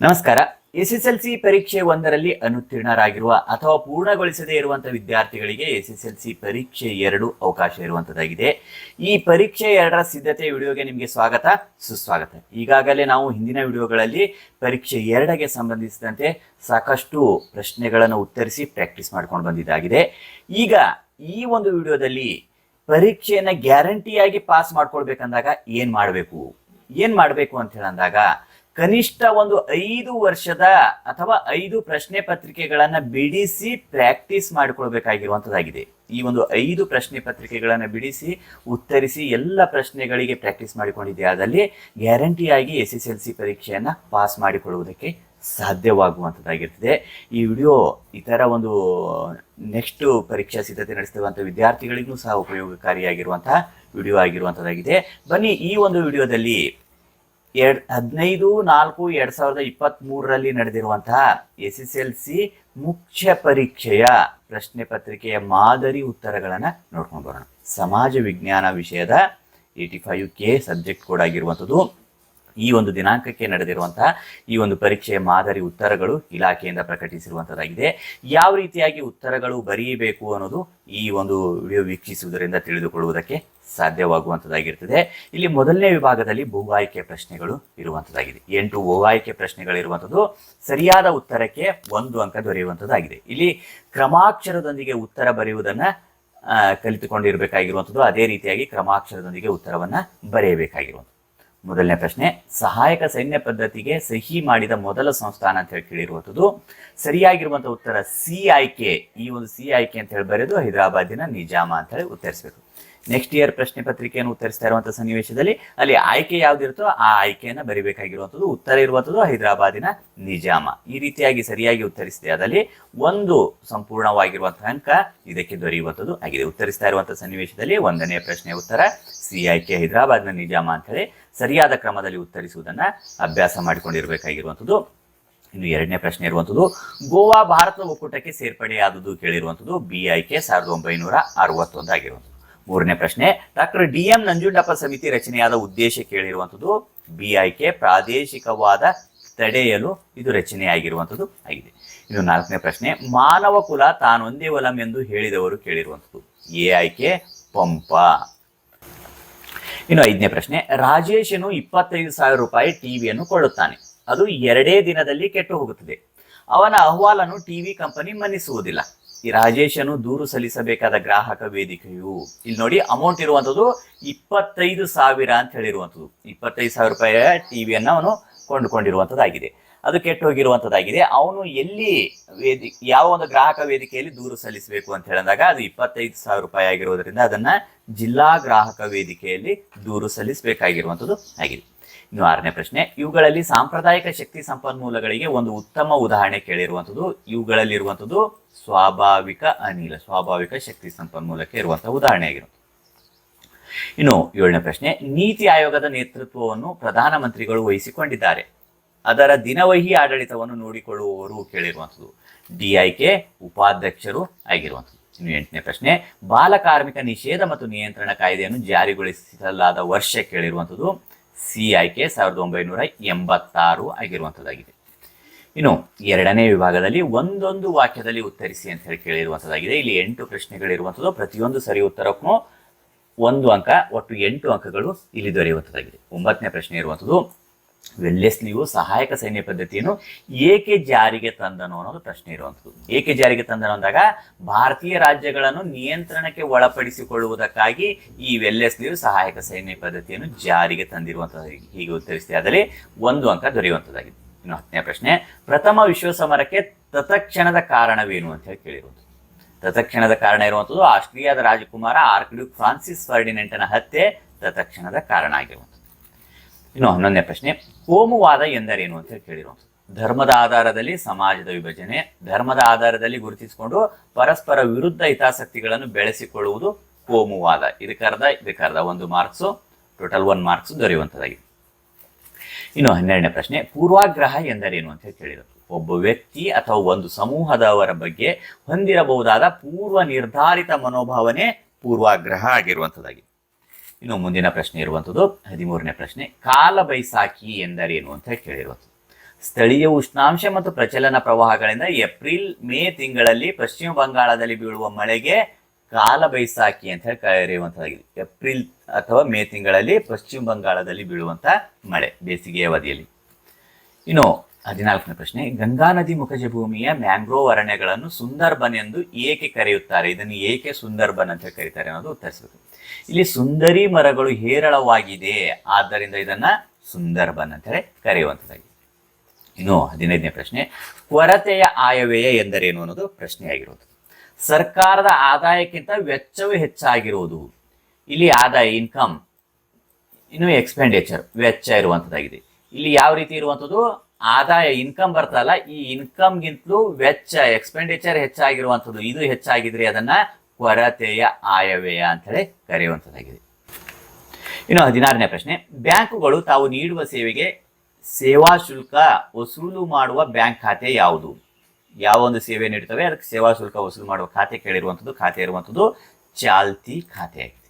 ನಮಸ್ಕಾರ. S S L C ಪರೀಕ್ಷೆ ಒಂದರಲ್ಲಿ ಅನುತ್ತೀರ್ಣರಾಗಿರುವ ಅಥವಾ ಪೂರ್ಣಗೊಳಿಸದೇ ಇರುವಂತಹ ವಿದ್ಯಾರ್ಥಿಗಳಿಗೆ ಎಸ್ ಎಸ್ ಎಲ್ ಸಿ ಪರೀಕ್ಷೆ ಎರಡು ಅವಕಾಶ ಇರುವಂತದ್ದಾಗಿದೆ ಈ ಪರೀಕ್ಷೆ ಎರಡರ ಸಿದ್ಧತೆ ವಿಡಿಯೋಗೆ ನಿಮಗೆ ಸ್ವಾಗತ, ಸುಸ್ವಾಗತ. ಈಗಾಗಲೇ ನಾವು ಹಿಂದಿನ ವಿಡಿಯೋಗಳಲ್ಲಿ ಪರೀಕ್ಷೆ ಎರಡಗೆ ಸಂಬಂಧಿಸಿದಂತೆ ಸಾಕಷ್ಟು ಪ್ರಶ್ನೆಗಳನ್ನು ಉತ್ತರಿಸಿ ಪ್ರಾಕ್ಟೀಸ್ ಮಾಡ್ಕೊಂಡು ಬಂದಿದ್ದಾಗಿದೆ. ಈಗ ಈ ಒಂದು ವಿಡಿಯೋದಲ್ಲಿ ಪರೀಕ್ಷೆಯನ್ನ ಗ್ಯಾರಂಟಿಯಾಗಿ ಪಾಸ್ ಮಾಡ್ಕೊಳ್ಬೇಕಂದಾಗ ಏನ್ ಮಾಡಬೇಕು? ಏನ್ ಮಾಡಬೇಕು ಅಂತ ಹೇಳಂದಾಗ ಕನಿಷ್ಠ ಒಂದು ಐದು ವರ್ಷದ ಅಥವಾ ಐದು ಪ್ರಶ್ನೆ ಪತ್ರಿಕೆಗಳನ್ನ ಬಿಡಿಸಿ ಪ್ರಾಕ್ಟೀಸ್ ಮಾಡಿಕೊಳ್ಬೇಕಾಗಿರುವಂತದ್ದಾಗಿದೆ. ಈ ಒಂದು ಐದು ಪ್ರಶ್ನೆ ಪತ್ರಿಕೆಗಳನ್ನು ಬಿಡಿಸಿ, ಉತ್ತರಿಸಿ ಎಲ್ಲ ಪ್ರಶ್ನೆಗಳಿಗೆ ಪ್ರಾಕ್ಟೀಸ್ ಮಾಡಿಕೊಂಡಿದೆ. ಆದಲ್ಲಿ ಗ್ಯಾರಂಟಿಯಾಗಿ ಎಸ್ ಎಸ್ ಎಲ್ ಸಿ ಪರೀಕ್ಷೆಯನ್ನು ಪಾಸ್ ಮಾಡಿಕೊಳ್ಳುವುದಕ್ಕೆ ಸಾಧ್ಯವಾಗುವಂಥದ್ದಾಗಿರ್ತದೆ ಈ ವಿಡಿಯೋ ಇತರ ಒಂದು ನೆಕ್ಸ್ಟ್ ಪರೀಕ್ಷಾ ಸಿದ್ಧತೆ ನಡೆಸ್ತಿರುವಂಥ ವಿದ್ಯಾರ್ಥಿಗಳಿಗೂ ಸಹ ಉಪಯೋಗಕಾರಿಯಾಗಿರುವಂತಹ ವಿಡಿಯೋ ಆಗಿರುವಂಥದ್ದಾಗಿದೆ ಬನ್ನಿ ಈ ಒಂದು ವಿಡಿಯೋದಲ್ಲಿ ಎರಡ್ ಹದಿನೈದು, ನಾಲ್ಕು, ಎರಡ್ ಸಾವಿರದ ಇಪ್ಪತ್ತ್ ಮೂರರಲ್ಲಿ ನಡೆದಿರುವಂತಹ ಎಸ್ ಎಸ್ ಎಲ್ ಸಿ ಮುಖ್ಯ ಪರೀಕ್ಷೆಯ ಪ್ರಶ್ನೆ ಪತ್ರಿಕೆಯ ಮಾದರಿ ಉತ್ತರಗಳನ್ನು ನೋಡ್ಕೊಂಡು ಬರೋಣ. ಸಮಾಜ ವಿಜ್ಞಾನ ವಿಷಯದ eighty five K subject code ಆಗಿರುವಂಥದ್ದು. ಈ ಒಂದು ದಿನಾಂಕಕ್ಕೆ ನಡೆದಿರುವಂತಹ ಈ ಒಂದು ಪರೀಕ್ಷೆಯ ಮಾದರಿ ಉತ್ತರಗಳು ಇಲಾಖೆಯಿಂದ ಪ್ರಕಟಿಸಿರುವಂತದ್ದಾಗಿದೆ. ಯಾವ ರೀತಿಯಾಗಿ ಉತ್ತರಗಳು ಬರೆಯಬೇಕು ಅನ್ನೋದು ಈ ಒಂದು ವಿಡಿಯೋ ವೀಕ್ಷಿಸುವುದರಿಂದ ತಿಳಿದುಕೊಳ್ಳುವುದಕ್ಕೆ ಸಾಧ್ಯವಾಗುವಂಥದ್ದಾಗಿರ್ತದೆ ಇಲ್ಲಿ ಮೊದಲನೇ ವಿಭಾಗದಲ್ಲಿ ಬಹು ಆಯ್ಕೆ ಪ್ರಶ್ನೆಗಳು ಇರುವಂಥದ್ದಾಗಿದೆ ಎಂಟು ಬಹು ಆಯ್ಕೆ ಪ್ರಶ್ನೆಗಳಿರುವಂಥದ್ದು ಸರಿಯಾದ ಉತ್ತರಕ್ಕೆ ಒಂದು ಅಂಕ ದೊರೆಯುವಂಥದ್ದಾಗಿದೆ ಇಲ್ಲಿ ಕ್ರಮಾಕ್ಷರದೊಂದಿಗೆ ಉತ್ತರ ಬರೆಯುವುದನ್ನ ಕಲಿತುಕೊಂಡಿರಬೇಕಾಗಿರುವಂಥದ್ದು ಅದೇ ರೀತಿಯಾಗಿ ಕ್ರಮಾಕ್ಷರದೊಂದಿಗೆ ಉತ್ತರವನ್ನ ಬರೆಯಬೇಕಾಗಿರುವಂಥದ್ದು ಮೊದಲನೇ ಪ್ರಶ್ನೆ, ಸಹಾಯಕ ಸೈನ್ಯ ಪದ್ಧತಿಗೆ ಸಹಿ ಮಾಡಿದ ಮೊದಲ ಸಂಸ್ಥಾನ ಅಂತ ಹೇಳಿ ಕೇಳಿರುವಂಥದ್ದು. ಸರಿಯಾಗಿರುವಂತಹ ಉತ್ತರ ಸಿ ಆಯ್ಕೆ ಈ ಒಂದು ಸಿ ಆಯ್ಕೆ ಅಂತ ಹೇಳಿ ಬರೆದು ಹೈದರಾಬಾದಿನ ನಿಜಾಮ ಅಂತ ಹೇಳಿ ಉತ್ತರಿಸಬೇಕು. ನೆಕ್ಸ್ಟ್ ಇಯರ್ ಪ್ರಶ್ನೆ ಪತ್ರಿಕೆಯನ್ನು ಉತ್ತರಿಸ್ತಾ ಇರುವಂತಹ ಸನ್ನಿವೇಶದಲ್ಲಿ ಅಲ್ಲಿ ಆಯ್ಕೆ ಯಾವ್ದಿರುತ್ತೋ ಆ ಆಯ್ಕೆಯನ್ನು ಬರಿಬೇಕಾಗಿರುವಂಥದ್ದು ಉತ್ತರ ಇರುವಂಥದ್ದು ಹೈದರಾಬಾದಿನ ನಿಜಾಮ. ಈ ರೀತಿಯಾಗಿ ಸರಿಯಾಗಿ ಉತ್ತರಿಸಿದೆ ಅದರಲ್ಲಿ ಒಂದು ಸಂಪೂರ್ಣವಾಗಿರುವಂತಹ ಅಂಕ ಇದಕ್ಕೆ ದೊರೆಯುವಂಥದ್ದು ಆಗಿದೆ. ಉತ್ತರಿಸ್ತಾ ಇರುವಂತಹ ಸನ್ನಿವೇಶದಲ್ಲಿ ಒಂದನೇ ಪ್ರಶ್ನೆ ಉತ್ತರ ಸಿ ಆಯ್ಕೆ ಹೈದರಾಬಾದ್ನ ನಿಜಾಮ ಅಂತ ಹೇಳಿ ಸರಿಯಾದ ಕ್ರಮದಲ್ಲಿ ಉತ್ತರಿಸುವುದನ್ನ ಅಭ್ಯಾಸ ಮಾಡಿಕೊಂಡಿರಬೇಕಾಗಿರುವಂಥದ್ದು. ಇನ್ನು ಎರಡನೇ ಪ್ರಶ್ನೆ ಇರುವಂಥದ್ದು, ಗೋವಾ ಭಾರತದ ಒಕ್ಕೂಟಕ್ಕೆ ಸೇರ್ಪಡೆಯಾದದ್ದು ಕೇಳಿರುವಂಥದ್ದು ಬಿ ಆಯ್ಕೆ ಸಾವಿರದ ಒಂಬೈನೂರ ಅರವತ್ತೊಂದು ಆಗಿರುವಂಥದ್ದು. ಮೂರನೇ ಪ್ರಶ್ನೆ, ಡಾಕ್ಟರ್ ಡಿ ಎಂ ನಂಜುಂಡಪ್ಪ ಸಮಿತಿ ರಚನೆಯಾದ ಉದ್ದೇಶ ಕೇಳಿರುವಂಥದ್ದು ಬಿ ಪ್ರಾದೇಶಿಕವಾದ ತಡೆಯಲು ಇದು ರಚನೆಯಾಗಿರುವಂಥದ್ದು ಆಗಿದೆ. ಇದು ನಾಲ್ಕನೇ ಪ್ರಶ್ನೆ, ಮಾನವ ಕುಲ ತಾನೊಂದೇ ಒಲಂ ಎಂದು ಹೇಳಿದವರು ಕೇಳಿರುವಂಥದ್ದು ಎ ಆಯ್ಕೆ ಪಂಪ. ಇನ್ನು ಐದನೇ ಪ್ರಶ್ನೆ, ರಾಜೇಶನು ಇಪ್ಪತ್ತೈದು ಸಾವಿರ ರೂಪಾಯಿ ಟಿವಿಯನ್ನು ಕೊಳ್ಳುತ್ತಾನೆ. ಅದು ಎರಡೇ ದಿನದಲ್ಲಿ ಕೆಟ್ಟು ಹೋಗುತ್ತದೆ. ಅವನ ಅಹವಾಲನ್ನು ಟಿವಿ ಕಂಪನಿ ಮನ್ನಿಸುವುದಿಲ್ಲ. ಈ ರಾಜೇಶನು ದೂರು ಸಲ್ಲಿಸಬೇಕಾದ ಗ್ರಾಹಕ ವೇದಿಕೆಯು. ಇಲ್ಲಿ ನೋಡಿ ಅಮೌಂಟ್ ಇರುವಂಥದ್ದು ಇಪ್ಪತ್ತೈದು ಸಾವಿರ ಅಂತ ಹೇಳಿರುವಂಥದ್ದು. ಇಪ್ಪತ್ತೈದು ಸಾವಿರ ರೂಪಾಯಿಯ ಟಿವಿಯನ್ನು ಅವನು ಕೊಂಡುಕೊಂಡಿರುವಂಥದ್ದಾಗಿದೆ. ಅದು ಕೆಟ್ಟು ಹೋಗಿರುವಂಥದ್ದಾಗಿದೆ ಅವನು ಎಲ್ಲಿ ವೇದಿ, ಯಾವ ಒಂದು ಗ್ರಾಹಕ ವೇದಿಕೆಯಲ್ಲಿ ದೂರು ಸಲ್ಲಿಸಬೇಕು ಅಂತ ಹೇಳಿದಾಗ ಅದು ಇಪ್ಪತ್ತೈದು ಸಾವಿರ ರೂಪಾಯಿ ಆಗಿರುವುದರಿಂದ ಅದನ್ನ ಜಿಲ್ಲಾ ಗ್ರಾಹಕ ವೇದಿಕೆಯಲ್ಲಿ ದೂರು ಸಲ್ಲಿಸಬೇಕಾಗಿರುವಂಥದ್ದು ಆಗಿದೆ. ಇನ್ನು ಆರನೇ ಪ್ರಶ್ನೆ, ಇವುಗಳಲ್ಲಿ ಸಾಂಪ್ರದಾಯಿಕ ಶಕ್ತಿ ಸಂಪನ್ಮೂಲಗಳಿಗೆ ಒಂದು ಉತ್ತಮ ಉದಾಹರಣೆ ಕೇಳಿರುವಂಥದ್ದು, ಇವುಗಳಲ್ಲಿರುವಂಥದ್ದು ಸ್ವಾಭಾವಿಕ ಅನಿಲ, ಸ್ವಾಭಾವಿಕ ಶಕ್ತಿ ಸಂಪನ್ಮೂಲಕ್ಕೆ ಇರುವಂತಹ ಉದಾಹರಣೆ ಇನ್ನು ಏಳನೇ ಪ್ರಶ್ನೆ, ನೀತಿ ಆಯೋಗದ ನೇತೃತ್ವವನ್ನು ಪ್ರಧಾನಮಂತ್ರಿಗಳು ವಹಿಸಿಕೊಂಡಿದ್ದಾರೆ. ಅದರ ದಿನವಹಿ ಆಡಳಿತವನ್ನು ನೋಡಿಕೊಳ್ಳುವವರು ಕೇಳಿರುವಂಥದ್ದು ಡಿಐಕೆ ಉಪಾಧ್ಯಕ್ಷರು ಆಗಿರುವಂಥದ್ದು. ಇನ್ನು ಎಂಟನೇ ಪ್ರಶ್ನೆ ಬಾಲ ಕಾರ್ಮಿಕ ನಿಷೇಧ ಮತ್ತು ನಿಯಂತ್ರಣ ಕಾಯ್ದೆಯನ್ನು ಜಾರಿಗೊಳಿಸಲಾದ ವರ್ಷ ಕೇಳಿರುವಂಥದ್ದು ಸಿ ಆಯ್ಕೆ ಸಾವಿರದ ಒಂಬೈನೂರ ಎಂಬತ್ತಾರು ಆಗಿರುವಂಥದ್ದಾಗಿದೆ ಇನ್ನು ಎರಡನೇ ವಿಭಾಗದಲ್ಲಿ ಒಂದೊಂದು ವಾಕ್ಯದಲ್ಲಿ ಉತ್ತರಿಸಿ ಅಂತ ಹೇಳಿ ಕೇಳಿರುವಂಥದ್ದಾಗಿದೆ ಇಲ್ಲಿ ಎಂಟು ಪ್ರಶ್ನೆಗಳಿರುವಂಥದ್ದು ಪ್ರತಿಯೊಂದು ಸರಿ ಉತ್ತರಕ್ಕೂ ಒಂದು ಅಂಕ, ಒಟ್ಟು ಎಂಟು ಅಂಕಗಳು ಇಲ್ಲಿ ದೊರೆಯುವಂಥದ್ದಾಗಿದೆ ಒಂಬತ್ತನೇ ಪ್ರಶ್ನೆ ಇರುವಂಥದ್ದು ವೆಲ್ಲೆಸ್ಲಿಯು ಸಹಾಯಕ ಸೈನ್ಯ ಪದ್ಧತಿಯನ್ನು ಏಕೆ ಜಾರಿಗೆ ತಂದನು ಅನ್ನೋದು ಪ್ರಶ್ನೆ ಇರುವಂಥದ್ದು. ಏಕೆ ಜಾರಿಗೆ ತಂದನು ಅಂದಾಗ ಭಾರತೀಯ ರಾಜ್ಯಗಳನ್ನು ನಿಯಂತ್ರಣಕ್ಕೆ ಒಳಪಡಿಸಿಕೊಳ್ಳುವುದಕ್ಕಾಗಿ ಈ ವೆಲ್ಲೆಸ್ಲಿಯು ಸಹಾಯಕ ಸೈನ್ಯ ಪದ್ಧತಿಯನ್ನು ಜಾರಿಗೆ ತಂದಿರುವಂಥದ್ದು. ಹೀಗೆ ಉತ್ತರಿಸಿದೆ ಅದರಲ್ಲಿ ಒಂದು ಅಂಕ ದೊರೆಯುವಂಥದ್ದಾಗಿದೆ. ಇನ್ನು ಹತ್ತನೇ ಪ್ರಶ್ನೆ, ಪ್ರಥಮ ವಿಶ್ವ ಸಮರಕ್ಕೆ ತತ್ಕ್ಷಣದ ಕಾರಣವೇನು ಅಂತ ಹೇಳಿ ಕೇಳಿರುವುದು ತತ್ಕ್ಷಣದ ಕಾರಣ ಇರುವಂಥದ್ದು ಆಸ್ಟ್ರಿಯಾದ ರಾಜಕುಮಾರ ಆರ್ಕ್ಡ್ಯೂಕ್ ಫ್ರಾನ್ಸಿಸ್ ಫರ್ಡಿನೆಂಟನ ಹತ್ಯೆ ತತ್ಕ್ಷಣದ ಕಾರಣ ಆಗಿರುವಂಥದ್ದು. ಇನ್ನು ಹನ್ನೊಂದನೇ ಪ್ರಶ್ನೆ, ಕೋಮುವಾದ ಎಂದರೇನು ಅಂತ ಕೇಳಿರುವಂಥದ್ದು ಧರ್ಮದ ಆಧಾರದಲ್ಲಿ, ಸಮಾಜದ ವಿಭಜನೆ, ಧರ್ಮದ ಆಧಾರದಲ್ಲಿ ಗುರುತಿಸಿಕೊಂಡು ಪರಸ್ಪರ ವಿರುದ್ಧ ಹಿತಾಸಕ್ತಿಗಳನ್ನು ಬೆಳೆಸಿಕೊಳ್ಳುವುದು ಕೋಮುವಾದ. ಇದಕ್ಕರ್ಧ ಇದಕ್ಕರ್ಧ ಒಂದು ಮಾರ್ಕ್ಸು ಟೋಟಲ್ ಒನ್ ಮಾರ್ಕ್ಸ್ ದೊರೆಯುವಂಥದ್ದಾಗಿದೆ. ಇನ್ನು ಹನ್ನೆರಡನೇ ಪ್ರಶ್ನೆ, ಪೂರ್ವಾಗ್ರಹ ಎಂದರೇನು ಅಂತ ಕೇಳಿದರು. ಒಬ್ಬ ವ್ಯಕ್ತಿ ಅಥವಾ ಒಂದು ಸಮೂಹದವರ ಬಗ್ಗೆ ಹೊಂದಿರಬಹುದಾದ ಪೂರ್ವ ನಿರ್ಧಾರಿತ ಮನೋಭಾವನೆ ಪೂರ್ವಾಗ್ರಹ ಆಗಿರುವಂಥದ್ದಾಗಿದೆ. ಇನ್ನು ಮುಂದಿನ ಪ್ರಶ್ನೆ ಇರುವಂಥದ್ದು ಹದಿಮೂರನೇ ಪ್ರಶ್ನೆ, ಕಾಲ ಬೈಸಾಖಿ ಎಂದರೇನು ಅಂತ ಕೇಳಿರುವಂಥದ್ದು ಸ್ಥಳೀಯ ಉಷ್ಣಾಂಶ ಮತ್ತು ಪ್ರಚಲನ ಪ್ರವಾಹಗಳಿಂದ ಏಪ್ರಿಲ್, ಮೇ ತಿಂಗಳಲ್ಲಿ ಪಶ್ಚಿಮ ಬಂಗಾಳದಲ್ಲಿ ಬೀಳುವ ಮಳೆಗೆ ಕಾಲ ಬೈಸಾಖಿ ಅಂತ ಹೇಳಿ ಕರೆಯುವಂಥದ್ದಾಗಿದೆ ಏಪ್ರಿಲ್ ಅಥವಾ ಮೇ ತಿಂಗಳಲ್ಲಿ ಪಶ್ಚಿಮ ಬಂಗಾಳದಲ್ಲಿ ಬೀಳುವಂತ ಮಳೆ, ಬೇಸಿಗೆಯ ಅವಧಿಯಲ್ಲಿ. ಇನ್ನು ಹದಿನಾಲ್ಕನೇ ಪ್ರಶ್ನೆ, ಗಂಗಾ ನದಿ ಮುಖಜ ಭೂಮಿಯ ಮ್ಯಾಂಗ್ರೋವ್ ಅರಣ್ಯಗಳನ್ನು ಸುಂದರ್ಬನ್ ಎಂದು ಏಕೆ ಕರೆಯುತ್ತಾರೆ? ಇದನ್ನು ಏಕೆ ಸುಂದರ್ಬನ್ ಅಂತ ಕರೀತಾರೆ ಅನ್ನೋದು ಉತ್ತರಿಸಬೇಕು ಇಲ್ಲಿ ಸುಂದರಿ ಮರಗಳು ಹೇರಳವಾಗಿದೆ, ಆದ್ದರಿಂದ ಇದನ್ನ ಸುಂದರ್ಬನ್ ಅಂತ ಹೇಳಿ ಕರೆಯುವಂಥದ್ದಾಗಿದೆ. ಇನ್ನು ಹದಿನೈದನೇ ಪ್ರಶ್ನೆ, ಕೊರತೆಯ ಆಯವ್ಯಯ ಎಂದರೇನು ಅನ್ನೋದು ಪ್ರಶ್ನೆಯಾಗಿರೋದು. ಸರ್ಕಾರದ ಆದಾಯಕ್ಕಿಂತ ವೆಚ್ಚವು ಹೆಚ್ಚಾಗಿರುವುದು ಇಲ್ಲಿ ಆದಾಯ ಇನ್ಕಮ್ ಇನ್ನು ಎಕ್ಸ್ಪೆಂಡಿಚರ್ ವೆಚ್ಚ ಇರುವಂಥದ್ದಾಗಿದೆ. ಇಲ್ಲಿ ಯಾವ ರೀತಿ ಇರುವಂಥದ್ದು? ಆದಾಯ ಇನ್ಕಮ್ ಬರ್ತಲ್ಲ, ಈ ಇನ್ಕಮ್ ಗಿಂತಲೂ ವೆಚ್ಚ ಎಕ್ಸ್ಪೆಂಡಿಚರ್ ಹೆಚ್ಚಾಗಿರುವಂಥದ್ದು, ಇದು ಹೆಚ್ಚಾಗಿದ್ರೆ ಅದನ್ನ ಕೊರತೆಯ ಆಯವ್ಯಯ ಅಂತ ಹೇಳಿ ಕರೆಯುವಂಥದ್ದಾಗಿದೆ. ಇನ್ನು ಹದಿನಾರನೇ ಪ್ರಶ್ನೆ, ಬ್ಯಾಂಕುಗಳು ತಾವು ನೀಡುವ ಸೇವೆಗೆ ಸೇವಾ ಶುಲ್ಕ ವಸೂಲು ಮಾಡುವ ಬ್ಯಾಂಕ್ ಖಾತೆ ಯಾವುದು? ಯಾವ ಒಂದು ಸೇವೆ ನೀಡ್ತವೆ, ಅದಕ್ಕೆ ಸೇವಾ ಶುಲ್ಕ ವಸೂಲು ಮಾಡುವ ಖಾತೆ ಕೇಳಿರುವಂಥದ್ದು, ಖಾತೆ ಇರುವಂಥದ್ದು ಚಾಲ್ತಿ ಖಾತೆ ಆಗಿದೆ.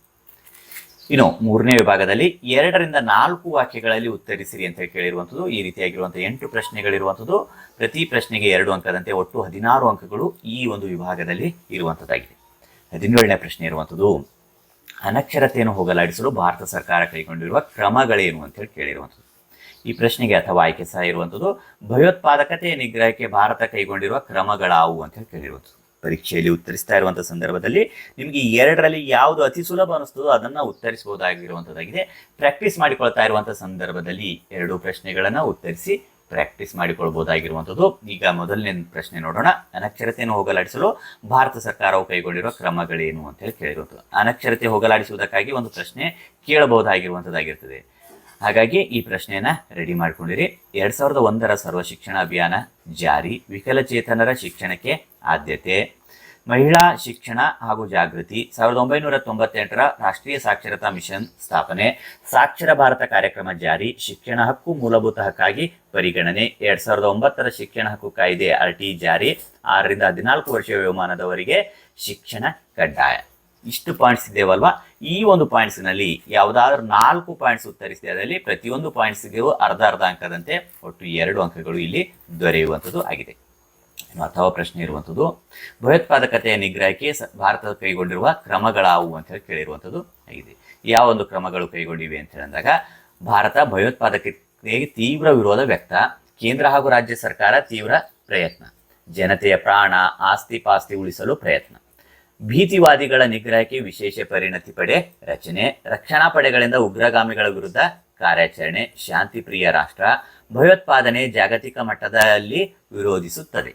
ಇನ್ನು ಮೂರನೇ ವಿಭಾಗದಲ್ಲಿ ಎರಡರಿಂದ ನಾಲ್ಕು ವಾಕ್ಯಗಳಲ್ಲಿ ಉತ್ತರಿಸಿರಿ ಅಂತ ಹೇಳಿ ಕೇಳಿರುವಂಥದ್ದು, ಈ ರೀತಿಯಾಗಿರುವಂಥ ಎಂಟು ಪ್ರಶ್ನೆಗಳಿರುವಂಥದ್ದು, ಪ್ರತಿ ಪ್ರಶ್ನೆಗೆ ಎರಡು ಅಂಕದಂತೆ ಒಟ್ಟು ಹದಿನಾರು ಅಂಕಗಳು ಈ ಒಂದು ವಿಭಾಗದಲ್ಲಿ ಇರುವಂಥದ್ದಾಗಿದೆ. ಹದಿನೇಳನೇ ಪ್ರಶ್ನೆ ಇರುವಂಥದ್ದು, ಅನಕ್ಷರತೆಯನ್ನು ಹೋಗಲಾಡಿಸಲು ಭಾರತ ಸರ್ಕಾರ ಕೈಗೊಂಡಿರುವ ಕ್ರಮಗಳೇನು ಅಂತ ಹೇಳಿ ಕೇಳಿರುವಂಥದ್ದು. ಈ ಪ್ರಶ್ನೆಗೆ ಅಥವಾ ಆಯ್ಕೆ ಸಹ ಇರುವಂಥದ್ದು ಭಯೋತ್ಪಾದಕತೆಯ ನಿಗ್ರಹಕ್ಕೆ ಭಾರತ ಕೈಗೊಂಡಿರುವ ಕ್ರಮಗಳಾವು ಅಂತ ಹೇಳಿ ಕೇಳಿರುವಂಥದ್ದು. ಪರೀಕ್ಷೆಯಲ್ಲಿ ಉತ್ತರಿಸ್ತಾ ಇರುವಂಥ ಸಂದರ್ಭದಲ್ಲಿ ನಿಮಗೆ ಎರಡರಲ್ಲಿ ಯಾವುದು ಅತಿ ಸುಲಭ ಅನಿಸ್ತದೋ ಅದನ್ನು ಉತ್ತರಿಸಬಹುದಾಗಿರುವಂಥದ್ದಾಗಿದೆ ಪ್ರಾಕ್ಟೀಸ್ ಮಾಡಿಕೊಳ್ತಾ ಇರುವಂಥ ಸಂದರ್ಭದಲ್ಲಿ ಎರಡು ಪ್ರಶ್ನೆಗಳನ್ನು ಉತ್ತರಿಸಿ ಪ್ರಾಕ್ಟೀಸ್ ಮಾಡಿಕೊಳ್ಬಹುದಾಗಿರುವಂಥದ್ದು ಈಗ ಮೊದಲನೇ ಪ್ರಶ್ನೆ ನೋಡೋಣ. ಅನಕ್ಷರತೆಯನ್ನು ಹೋಗಲಾಡಿಸಲು ಭಾರತ ಸರ್ಕಾರವು ಕೈಗೊಂಡಿರುವ ಕ್ರಮಗಳೇನು ಅಂತ ಹೇಳಿ ಕೇಳಿರುವಂಥದ್ದು ಅನಕ್ಷರತೆ ಹೋಗಲಾಡಿಸುವುದಕ್ಕಾಗಿ ಒಂದು ಪ್ರಶ್ನೆ ಕೇಳಬಹುದಾಗಿರುವಂಥದ್ದಾಗಿರ್ತದೆ ಹಾಗಾಗಿ ಈ ಪ್ರಶ್ನೆಯನ್ನ ರೆಡಿ ಮಾಡ್ಕೊಂಡಿರಿ. ಎರಡ್ ಸಾವಿರದ ಒಂದರ ಸರ್ವ ಶಿಕ್ಷಣ ಅಭಿಯಾನ ಜಾರಿ. ವಿಕಲಚೇತನರ ಶಿಕ್ಷಣಕ್ಕೆ ಆದ್ಯತೆ. ಮಹಿಳಾ ಶಿಕ್ಷಣ ಹಾಗೂ ಜಾಗೃತಿ. ಸಾವಿರದ ಒಂಬೈನೂರ ತೊಂಬತ್ತೆಂಟರ ರಾಷ್ಟ್ರೀಯ ಸಾಕ್ಷರತಾ ಮಿಷನ್ ಸ್ಥಾಪನೆ. ಸಾಕ್ಷರ ಭಾರತ ಕಾರ್ಯಕ್ರಮ ಜಾರಿ. ಶಿಕ್ಷಣ ಹಕ್ಕು ಮೂಲಭೂತ ಹಕ್ಕಾಗಿ ಪರಿಗಣನೆ. ಎರಡ್ ಸಾವಿರದ ಒಂಬತ್ತರ ಶಿಕ್ಷಣ ಹಕ್ಕು ಕಾಯ್ದೆ ಆರ್ ಟಿ ಜಾರಿ. ಆರರಿಂದ ಹದಿನಾಲ್ಕು ವರ್ಷ ವಯೋಮಾನದವರಿಗೆ ಶಿಕ್ಷಣ ಕಡ್ಡಾಯ. ಇಷ್ಟು ಪಾಯಿಂಟ್ಸ್ ಇದ್ದೇವಲ್ವಾ? ಈ ಒಂದು ಪಾಯಿಂಟ್ಸ್ನಲ್ಲಿ ಯಾವುದಾದ್ರೂ ನಾಲ್ಕು ಪಾಯಿಂಟ್ಸ್ ಉತ್ತರಿಸಿದೆ, ಅದರಲ್ಲಿ ಪ್ರತಿಯೊಂದು ಪಾಯಿಂಟ್ಸ್ಗೂ ಅರ್ಧ ಅರ್ಧ ಅಂಕದಂತೆ ಒಟ್ಟು ಎರಡು ಅಂಕಗಳು ಇಲ್ಲಿ ದೊರೆಯುವಂಥದ್ದು ಆಗಿದೆ. ಅಥವಾ ಪ್ರಶ್ನೆ ಇರುವಂಥದ್ದು ಭಯೋತ್ಪಾದಕತೆಯ ನಿಗ್ರಹಕ್ಕೆ ಭಾರತ ಕೈಗೊಂಡಿರುವ ಕ್ರಮಗಳಾವು ಅಂತ ಹೇಳಿ ಕೇಳಿರುವಂಥದ್ದು ಆಗಿದೆ. ಯಾವ ಒಂದು ಕ್ರಮಗಳು ಕೈಗೊಂಡಿವೆ ಅಂತ ಹೇಳಿದಾಗ, ಭಾರತ ಭಯೋತ್ಪಾದಕತೆಗೆ ತೀವ್ರ ವಿರೋಧ ವ್ಯಕ್ತ, ಕೇಂದ್ರ ಹಾಗೂ ರಾಜ್ಯ ಸರ್ಕಾರ ತೀವ್ರ ಪ್ರಯತ್ನ, ಜನತೆಯ ಪ್ರಾಣ ಆಸ್ತಿ ಪಾಸ್ತಿ ಉಳಿಸಲು ಪ್ರಯತ್ನ. ಭೀತಿವಾದಿಗಳ ನಿಗ್ರಹಕ್ಕೆ ವಿಶೇಷ ಪರಿಣತಿ ಪಡೆ ರಚನೆ, ರಕ್ಷಣಾ ಪಡೆಗಳಿಂದ ಉಗ್ರಗಾಮಿಗಳ ವಿರುದ್ಧ ಕಾರ್ಯಾಚರಣೆ ಶಾಂತಿ ಪ್ರಿಯ ರಾಷ್ಟ್ರ, ಭಯೋತ್ಪಾದನೆ ಜಾಗತಿಕ ಮಟ್ಟದಲ್ಲಿ ವಿರೋಧಿಸುತ್ತದೆ.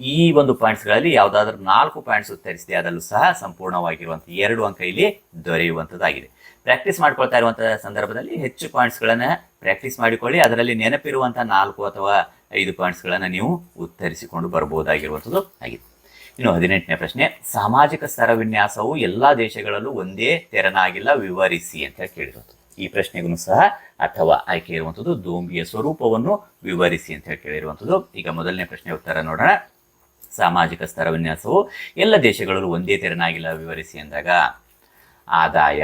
ಈ ಒಂದು ಪಾಯಿಂಟ್ಸ್ಗಳಲ್ಲಿ ಯಾವುದಾದ್ರೂ ನಾಲ್ಕು ಪಾಯಿಂಟ್ಸ್ ಉತ್ತರಿಸಿದೆ ಅದರಲ್ಲೂ ಸಹ ಸಂಪೂರ್ಣವಾಗಿರುವಂಥ ಎರಡು ಅಂಕ ಇಲ್ಲಿ ದೊರೆಯುವಂಥದ್ದಾಗಿದೆ. ಪ್ರಾಕ್ಟೀಸ್ ಮಾಡ್ಕೊಳ್ತಾ ಇರುವಂತಹ ಸಂದರ್ಭದಲ್ಲಿ ಹೆಚ್ಚು ಪಾಯಿಂಟ್ಸ್ಗಳನ್ನು ಪ್ರಾಕ್ಟೀಸ್ ಮಾಡಿಕೊಳ್ಳಿ. ಅದರಲ್ಲಿ ನೆನಪಿರುವಂಥ ನಾಲ್ಕು ಅಥವಾ ಐದು ಪಾಯಿಂಟ್ಸ್ಗಳನ್ನು ನೀವು ಉತ್ತರಿಸಿಕೊಂಡು ಬರಬಹುದಾಗಿರುವಂಥದ್ದು ಆಗಿದೆ. ಇನ್ನು ಹದಿನೆಂಟನೇ ಪ್ರಶ್ನೆ, ಸಾಮಾಜಿಕ ಸ್ತರ ವಿನ್ಯಾಸವು ಎಲ್ಲ ದೇಶಗಳಲ್ಲೂ ಒಂದೇ ತೆರನಾಗಿಲ್ಲ, ವಿವರಿಸಿ ಅಂತ ಕೇಳಿರೋದು. ಈ ಪ್ರಶ್ನೆಗೂ ಸಹ ಅಥವಾ ಆಯ್ಕೆ ಇರುವಂಥದ್ದು ದೋಂಬಿಯ ಸ್ವರೂಪವನ್ನು ವಿವರಿಸಿ ಅಂತ ಹೇಳಿ ಕೇಳಿರುವಂಥದ್ದು ಈಗ ಮೊದಲನೇ ಪ್ರಶ್ನೆ ಉತ್ತರ ನೋಡೋಣ. ಸಾಮಾಜಿಕ ಸ್ತರ ವಿನ್ಯಾಸವು ಎಲ್ಲ ದೇಶಗಳಲ್ಲೂ ಒಂದೇ ತೆರನಾಗಿಲ್ಲ, ವಿವರಿಸಿ ಅಂದಾಗ ಆದಾಯ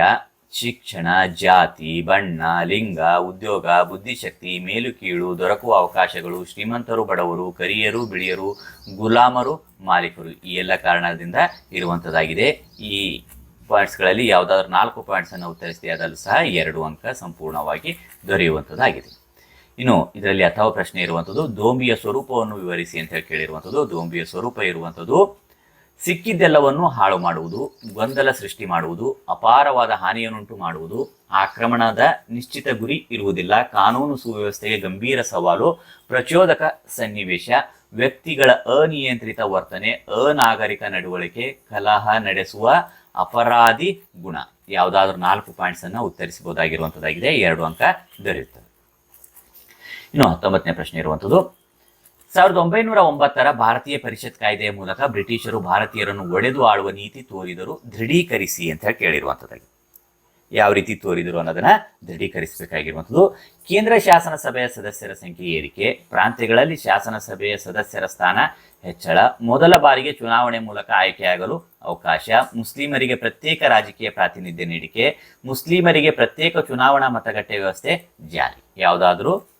ಶಿಕ್ಷಣ, ಜಾತಿ, ಬಣ್ಣ, ಲಿಂಗ, ಉದ್ಯೋಗ, ಬುದ್ಧಿಶಕ್ತಿ ಮೇಲು ಕೀಳು ದೊರಕುವ ಅವಕಾಶಗಳು, ಶ್ರೀಮಂತರು, ಬಡವರು, ಕರಿಯರು, ಬಿಳಿಯರು, ಗುಲಾಮರು, ಮಾಲೀಕರು ಈ ಎಲ್ಲ ಕಾರಣದಿಂದ ಇರುವಂಥದ್ದಾಗಿದೆ ಈ ಪಾಯಿಂಟ್ಸ್ಗಳಲ್ಲಿ ಯಾವುದಾದ್ರು ನಾಲ್ಕು ಪಾಯಿಂಟ್ಸನ್ನು ಉತ್ತರಿಸಿದೆ ಅದರಲ್ಲೂ ಸಹ ಎರಡು ಅಂಕ ಸಂಪೂರ್ಣವಾಗಿ ದೊರೆಯುವಂಥದ್ದಾಗಿದೆ ಇನ್ನು ಇದರಲ್ಲಿ ಅಥವಾ ಪ್ರಶ್ನೆ ಇರುವಂಥದ್ದು ದೋಂಬಿಯ ಸ್ವರೂಪವನ್ನು ವಿವರಿಸಿ ಅಂತ ಹೇಳಿ ಕೇಳಿರುವಂಥದ್ದು ದೋಂಬಿಯ ಸ್ವರೂಪ ಇರುವಂಥದ್ದು ಸಿಕ್ಕಿದ್ದೆಲ್ಲವನ್ನು ಹಾಳು ಮಾಡುವುದು, ಗೊಂದಲ ಸೃಷ್ಟಿ ಮಾಡುವುದು, ಅಪಾರವಾದ ಹಾನಿಯನ್ನುಂಟು ಮಾಡುವುದು, ಆಕ್ರಮಣದ ನಿಶ್ಚಿತ ಗುರಿ ಇರುವುದಿಲ್ಲ, ಕಾನೂನು ಸುವ್ಯವಸ್ಥೆಗೆ ಗಂಭೀರ ಸವಾಲು, ಪ್ರಚೋದಕ ಸನ್ನಿವೇಶ, ವ್ಯಕ್ತಿಗಳ ಅನಿಯಂತ್ರಿತ ವರ್ತನೆ, ಅನಾಗರಿಕ ನಡವಳಿಕೆ, ಕಲಹ ನಡೆಸುವ ಅಪರಾಧಿ ಗುಣ. ಯಾವುದಾದ್ರೂ ನಾಲ್ಕು ಪಾಯಿಂಟ್ಸ್ ಅನ್ನು ಉತ್ತರಿಸಬಹುದಾಗಿರುವಂಥದ್ದಾಗಿದೆ ಎರಡು ಅಂಕ ದೊರೆಯುತ್ತದೆ. ಇನ್ನು ಹತ್ತೊಂಬತ್ತನೇ ಪ್ರಶ್ನೆ ಇರುವಂಥದ್ದು ಸಾವಿರದ ಒಂಬೈನೂರ ಒಂಬತ್ತರ ಭಾರತೀಯ ಪರಿಷತ್ ಕಾಯ್ದೆಯ ಮೂಲಕ ಬ್ರಿಟಿಷರು ಭಾರತೀಯರನ್ನು ಒಡೆದು ಆಳುವ ನೀತಿ ತೋರಿದರು ದೃಢೀಕರಿಸಿ ಅಂತ ಹೇಳಿ ಕೇಳಿರುವಂಥದ್ದಾಗಿದೆ ಯಾವ ರೀತಿ ತೋರಿದರು ಅನ್ನೋದನ್ನ ದೃಢೀಕರಿಸಬೇಕಾಗಿರುವಂಥದ್ದು. ಕೇಂದ್ರ ಶಾಸನ ಸಭೆಯ ಸದಸ್ಯರ ಸಂಖ್ಯೆ ಏರಿಕೆ, ಪ್ರಾಂತ್ಯಗಳಲ್ಲಿ ಶಾಸನ ಸಭೆಯ ಸದಸ್ಯರ ಸ್ಥಾನ ಹೆಚ್ಚಳ, ಮೊದಲ ಬಾರಿಗೆ ಚುನಾವಣೆ ಮೂಲಕ ಆಯ್ಕೆಯಾಗಲು ಅವಕಾಶ, ಮುಸ್ಲಿಮರಿಗೆ ಪ್ರತ್ಯೇಕ ರಾಜಕೀಯ ಪ್ರಾತಿನಿಧ್ಯ ನೀಡಿಕೆ, ಮುಸ್ಲಿಮರಿಗೆ ಪ್ರತ್ಯೇಕ ಚುನಾವಣಾ ಮತಗಟ್ಟೆ ವ್ಯವಸ್ಥೆ ಜಾರಿ. ಯಾವುದಾದ್ರೂ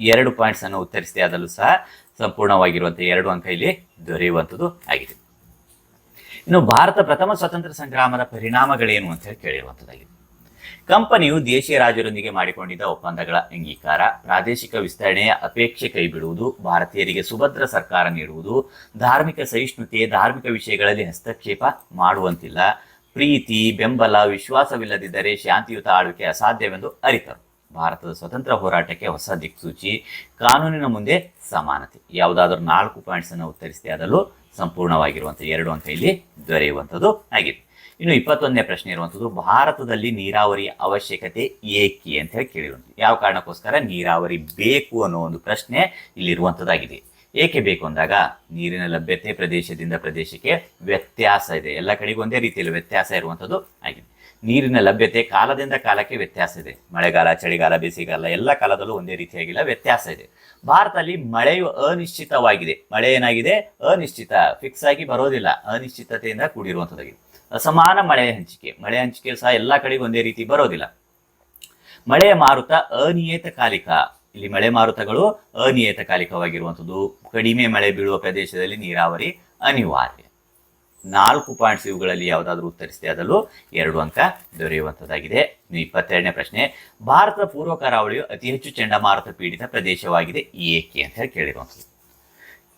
ಎರಡು ಪಾಯಿಂಟ್ಸ್ ಅನ್ನು ಉತ್ತರಿಸಿದೆ. ಅದರಲ್ಲೂ ಸಹ ಸಂಪೂರ್ಣವಾಗಿರುವಂತಹ ಎರಡು ಅಂಕ ಇಲ್ಲಿ ದೊರೆಯುವಂಥದ್ದು ಆಗಿದೆ. ಇನ್ನು ಭಾರತ ಪ್ರಥಮ ಸ್ವಾತಂತ್ರ್ಯ ಸಂಗ್ರಾಮದ ಪರಿಣಾಮಗಳೇನು ಅಂತ ಹೇಳಿ ಕೇಳಿರುವಂಥದ್ದಾಗಿದೆ. ಕಂಪನಿಯು ದೇಶೀಯ ರಾಜರೊಂದಿಗೆ ಮಾಡಿಕೊಂಡಿದ್ದ ಒಪ್ಪಂದಗಳ ಅಂಗೀಕಾರ, ಪ್ರಾದೇಶಿಕ ವಿಸ್ತರಣೆಯ ಅಪೇಕ್ಷೆ ಕೈಬಿಡುವುದು, ಭಾರತೀಯರಿಗೆ ಸುಭದ್ರ ಸರ್ಕಾರ ನೀಡುವುದು, ಧಾರ್ಮಿಕ ಸಹಿಷ್ಣುತೆ, ಧಾರ್ಮಿಕ ವಿಷಯಗಳಲ್ಲಿ ಹಸ್ತಕ್ಷೇಪ ಮಾಡುವಂತಿಲ್ಲ, ಪ್ರೀತಿ, ಬೆಂಬಲ, ವಿಶ್ವಾಸವಿಲ್ಲದಿದ್ದರೆ ಶಾಂತಿಯುತ ಆಳ್ವಿಕೆ ಅಸಾಧ್ಯವೆಂದು ಅರಿತರು. ಭಾರತದ ಸ್ವತಂತ್ರ ಹೋರಾಟಕ್ಕೆ ಹೊಸ ದಿಕ್ಸೂಚಿ, ಕಾನೂನಿನ ಮುಂದೆ ಸಮಾನತೆ. ಯಾವುದಾದ್ರೂ ನಾಲ್ಕು ಪಾಯಿಂಟ್ಸ್ ಅನ್ನು ಉತ್ತರಿಸಿದೆ ಅದರಲ್ಲೂ ಸಂಪೂರ್ಣವಾಗಿರುವಂಥ ಎರಡು ಅಂತ ಇಲ್ಲಿ ದೊರೆಯುವಂಥದ್ದು ಆಗಿದೆ. ಇನ್ನು ಇಪ್ಪತ್ತೊಂದನೇ ಪ್ರಶ್ನೆ ಇರುವಂಥದ್ದು, ಭಾರತದಲ್ಲಿ ನೀರಾವರಿ ಅವಶ್ಯಕತೆ ಏಕೆ ಅಂತ ಹೇಳಿ ಕೇಳಿರುವಂಥದ್ದು. ಯಾವ ಕಾರಣಕ್ಕೋಸ್ಕರ ನೀರಾವರಿ ಬೇಕು ಅನ್ನೋ ಒಂದು ಪ್ರಶ್ನೆ ಇಲ್ಲಿರುವಂಥದ್ದಾಗಿದೆ ಏಕೆ ಬೇಕು ಅಂದಾಗ, ನೀರಿನ ಲಭ್ಯತೆ ಪ್ರದೇಶದಿಂದ ಪ್ರದೇಶಕ್ಕೆ ವ್ಯತ್ಯಾಸ ಇದೆ. ಎಲ್ಲ ಕಡೆಗೂ ಒಂದೇ ರೀತಿಯಲ್ಲಿ ವ್ಯತ್ಯಾಸ ಇರುವಂಥದ್ದು ಆಗಿದೆ. ನೀರಿನ ಲಭ್ಯತೆ ಕಾಲದಿಂದ ಕಾಲಕ್ಕೆ ವ್ಯತ್ಯಾಸ ಇದೆ. ಮಳೆಗಾಲ, ಚಳಿಗಾಲ, ಬೇಸಿಗೆಗಾಲ ಎಲ್ಲ ಕಾಲದಲ್ಲೂ ಒಂದೇ ರೀತಿಯಾಗಿಲ್ಲ ವ್ಯತ್ಯಾಸ ಇದೆ. ಭಾರತದಲ್ಲಿ ಮಳೆಯು ಅನಿಶ್ಚಿತವಾಗಿದೆ. ಮಳೆ ಏನಾಗಿದೆ? ಅನಿಶ್ಚಿತ. ಫಿಕ್ಸ್ ಆಗಿ ಬರೋದಿಲ್ಲ. ಅನಿಶ್ಚಿತತೆಯಿಂದ ಕೂಡಿರುವಂಥದ್ದಾಗಿದೆ. ಅಸಮಾನ ಮಳೆಯ ಹಂಚಿಕೆ. ಮಳೆ ಹಂಚಿಕೆ ಸಹ ಎಲ್ಲ ಕಡೆಗೂ ಒಂದೇ ರೀತಿ ಬರೋದಿಲ್ಲ. ಮಳೆಯ ಮಾರುತ ಅನಿಯತಕಾಲಿಕ ಇಲ್ಲಿ ಮಳೆ ಮಾರುತಗಳು ಅನಿಯತಕಾಲಿಕವಾಗಿರುವಂಥದ್ದು ಕಡಿಮೆ ಮಳೆ ಬೀಳುವ ಪ್ರದೇಶದಲ್ಲಿ ನೀರಾವರಿ ಅನಿವಾರ್ಯ. ನಾಲ್ಕು ಪಾಯಿಂಟ್ಸ್ ಇವುಗಳಲ್ಲಿ ಯಾವುದಾದ್ರೂ ಉತ್ತರಿಸಿದೆ ಅದರಲ್ಲೂ ಎರಡು ಅಂಕ ದೊರೆಯುವಂಥದ್ದಾಗಿದೆ. ಇಪ್ಪತ್ತೆರಡನೇ ಪ್ರಶ್ನೆ. ಭಾರತದ ಪೂರ್ವ ಕರಾವಳಿಯು ಅತಿ ಹೆಚ್ಚು ಚಂಡಮಾರುತ ಪೀಡಿತ ಪ್ರದೇಶವಾಗಿದೆ. ಏಕೆ ಅಂತ ಹೇಳಿ ಕೇಳಿರುವಂಥದ್ದು.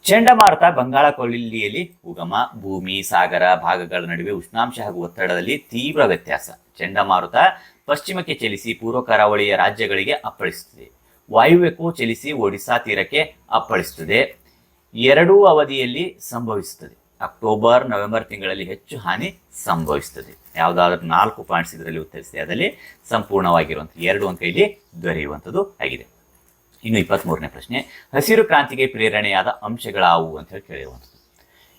ಚಂಡಮಾರುತ ಬಂಗಾಳ ಕೊಲ್ಲಿಯಲ್ಲಿ ಉಗಮ, ಭೂಮಿ, ಸಾಗರ ಭಾಗಗಳ ನಡುವೆ ಉಷ್ಣಾಂಶ ಹಾಗೂ ಒತ್ತಡದಲ್ಲಿ ತೀವ್ರ ವ್ಯತ್ಯಾಸ. ಚಂಡಮಾರುತ ಪಶ್ಚಿಮಕ್ಕೆ ಚಲಿಸಿ ಪೂರ್ವ ಕರಾವಳಿಯ ರಾಜ್ಯಗಳಿಗೆ ಅಪ್ಪಳಿಸುತ್ತದೆ. ವಾಯುವ್ಯಕ್ಕೂ ಚಲಿಸಿ ಒಡಿಶಾ ತೀರಕ್ಕೆ ಅಪ್ಪಳಿಸುತ್ತದೆ. ಎರಡೂ ಅವಧಿಯಲ್ಲಿ ಸಂಭವಿಸುತ್ತದೆ. ಅಕ್ಟೋಬರ್, ನವೆಂಬರ್ ತಿಂಗಳಲ್ಲಿ ಹೆಚ್ಚು ಹಾನಿ ಸಂಭವಿಸುತ್ತದೆ ಯಾವುದಾದ್ರೂ ನಾಲ್ಕು ಪಾಯಿಂಟ್ಸ್ ಇದರಲ್ಲಿ ಉತ್ತರಿಸಿದೆ. ಅದರಲ್ಲಿ ಸಂಪೂರ್ಣವಾಗಿರುವಂಥ ಎರಡು ಅಂಕ ಇಲ್ಲಿ ದೊರೆಯುವಂಥದ್ದು ಆಗಿದೆ. ಇನ್ನು ಇಪ್ಪತ್ತ್ಮೂರನೇ ಪ್ರಶ್ನೆ. ಹಸಿರು ಕ್ರಾಂತಿಗೆ ಪ್ರೇರಣೆಯಾದ ಅಂಶಗಳಾವು ಅಂತ ಹೇಳಿ ಕೇಳಿರುವಂಥದ್ದು.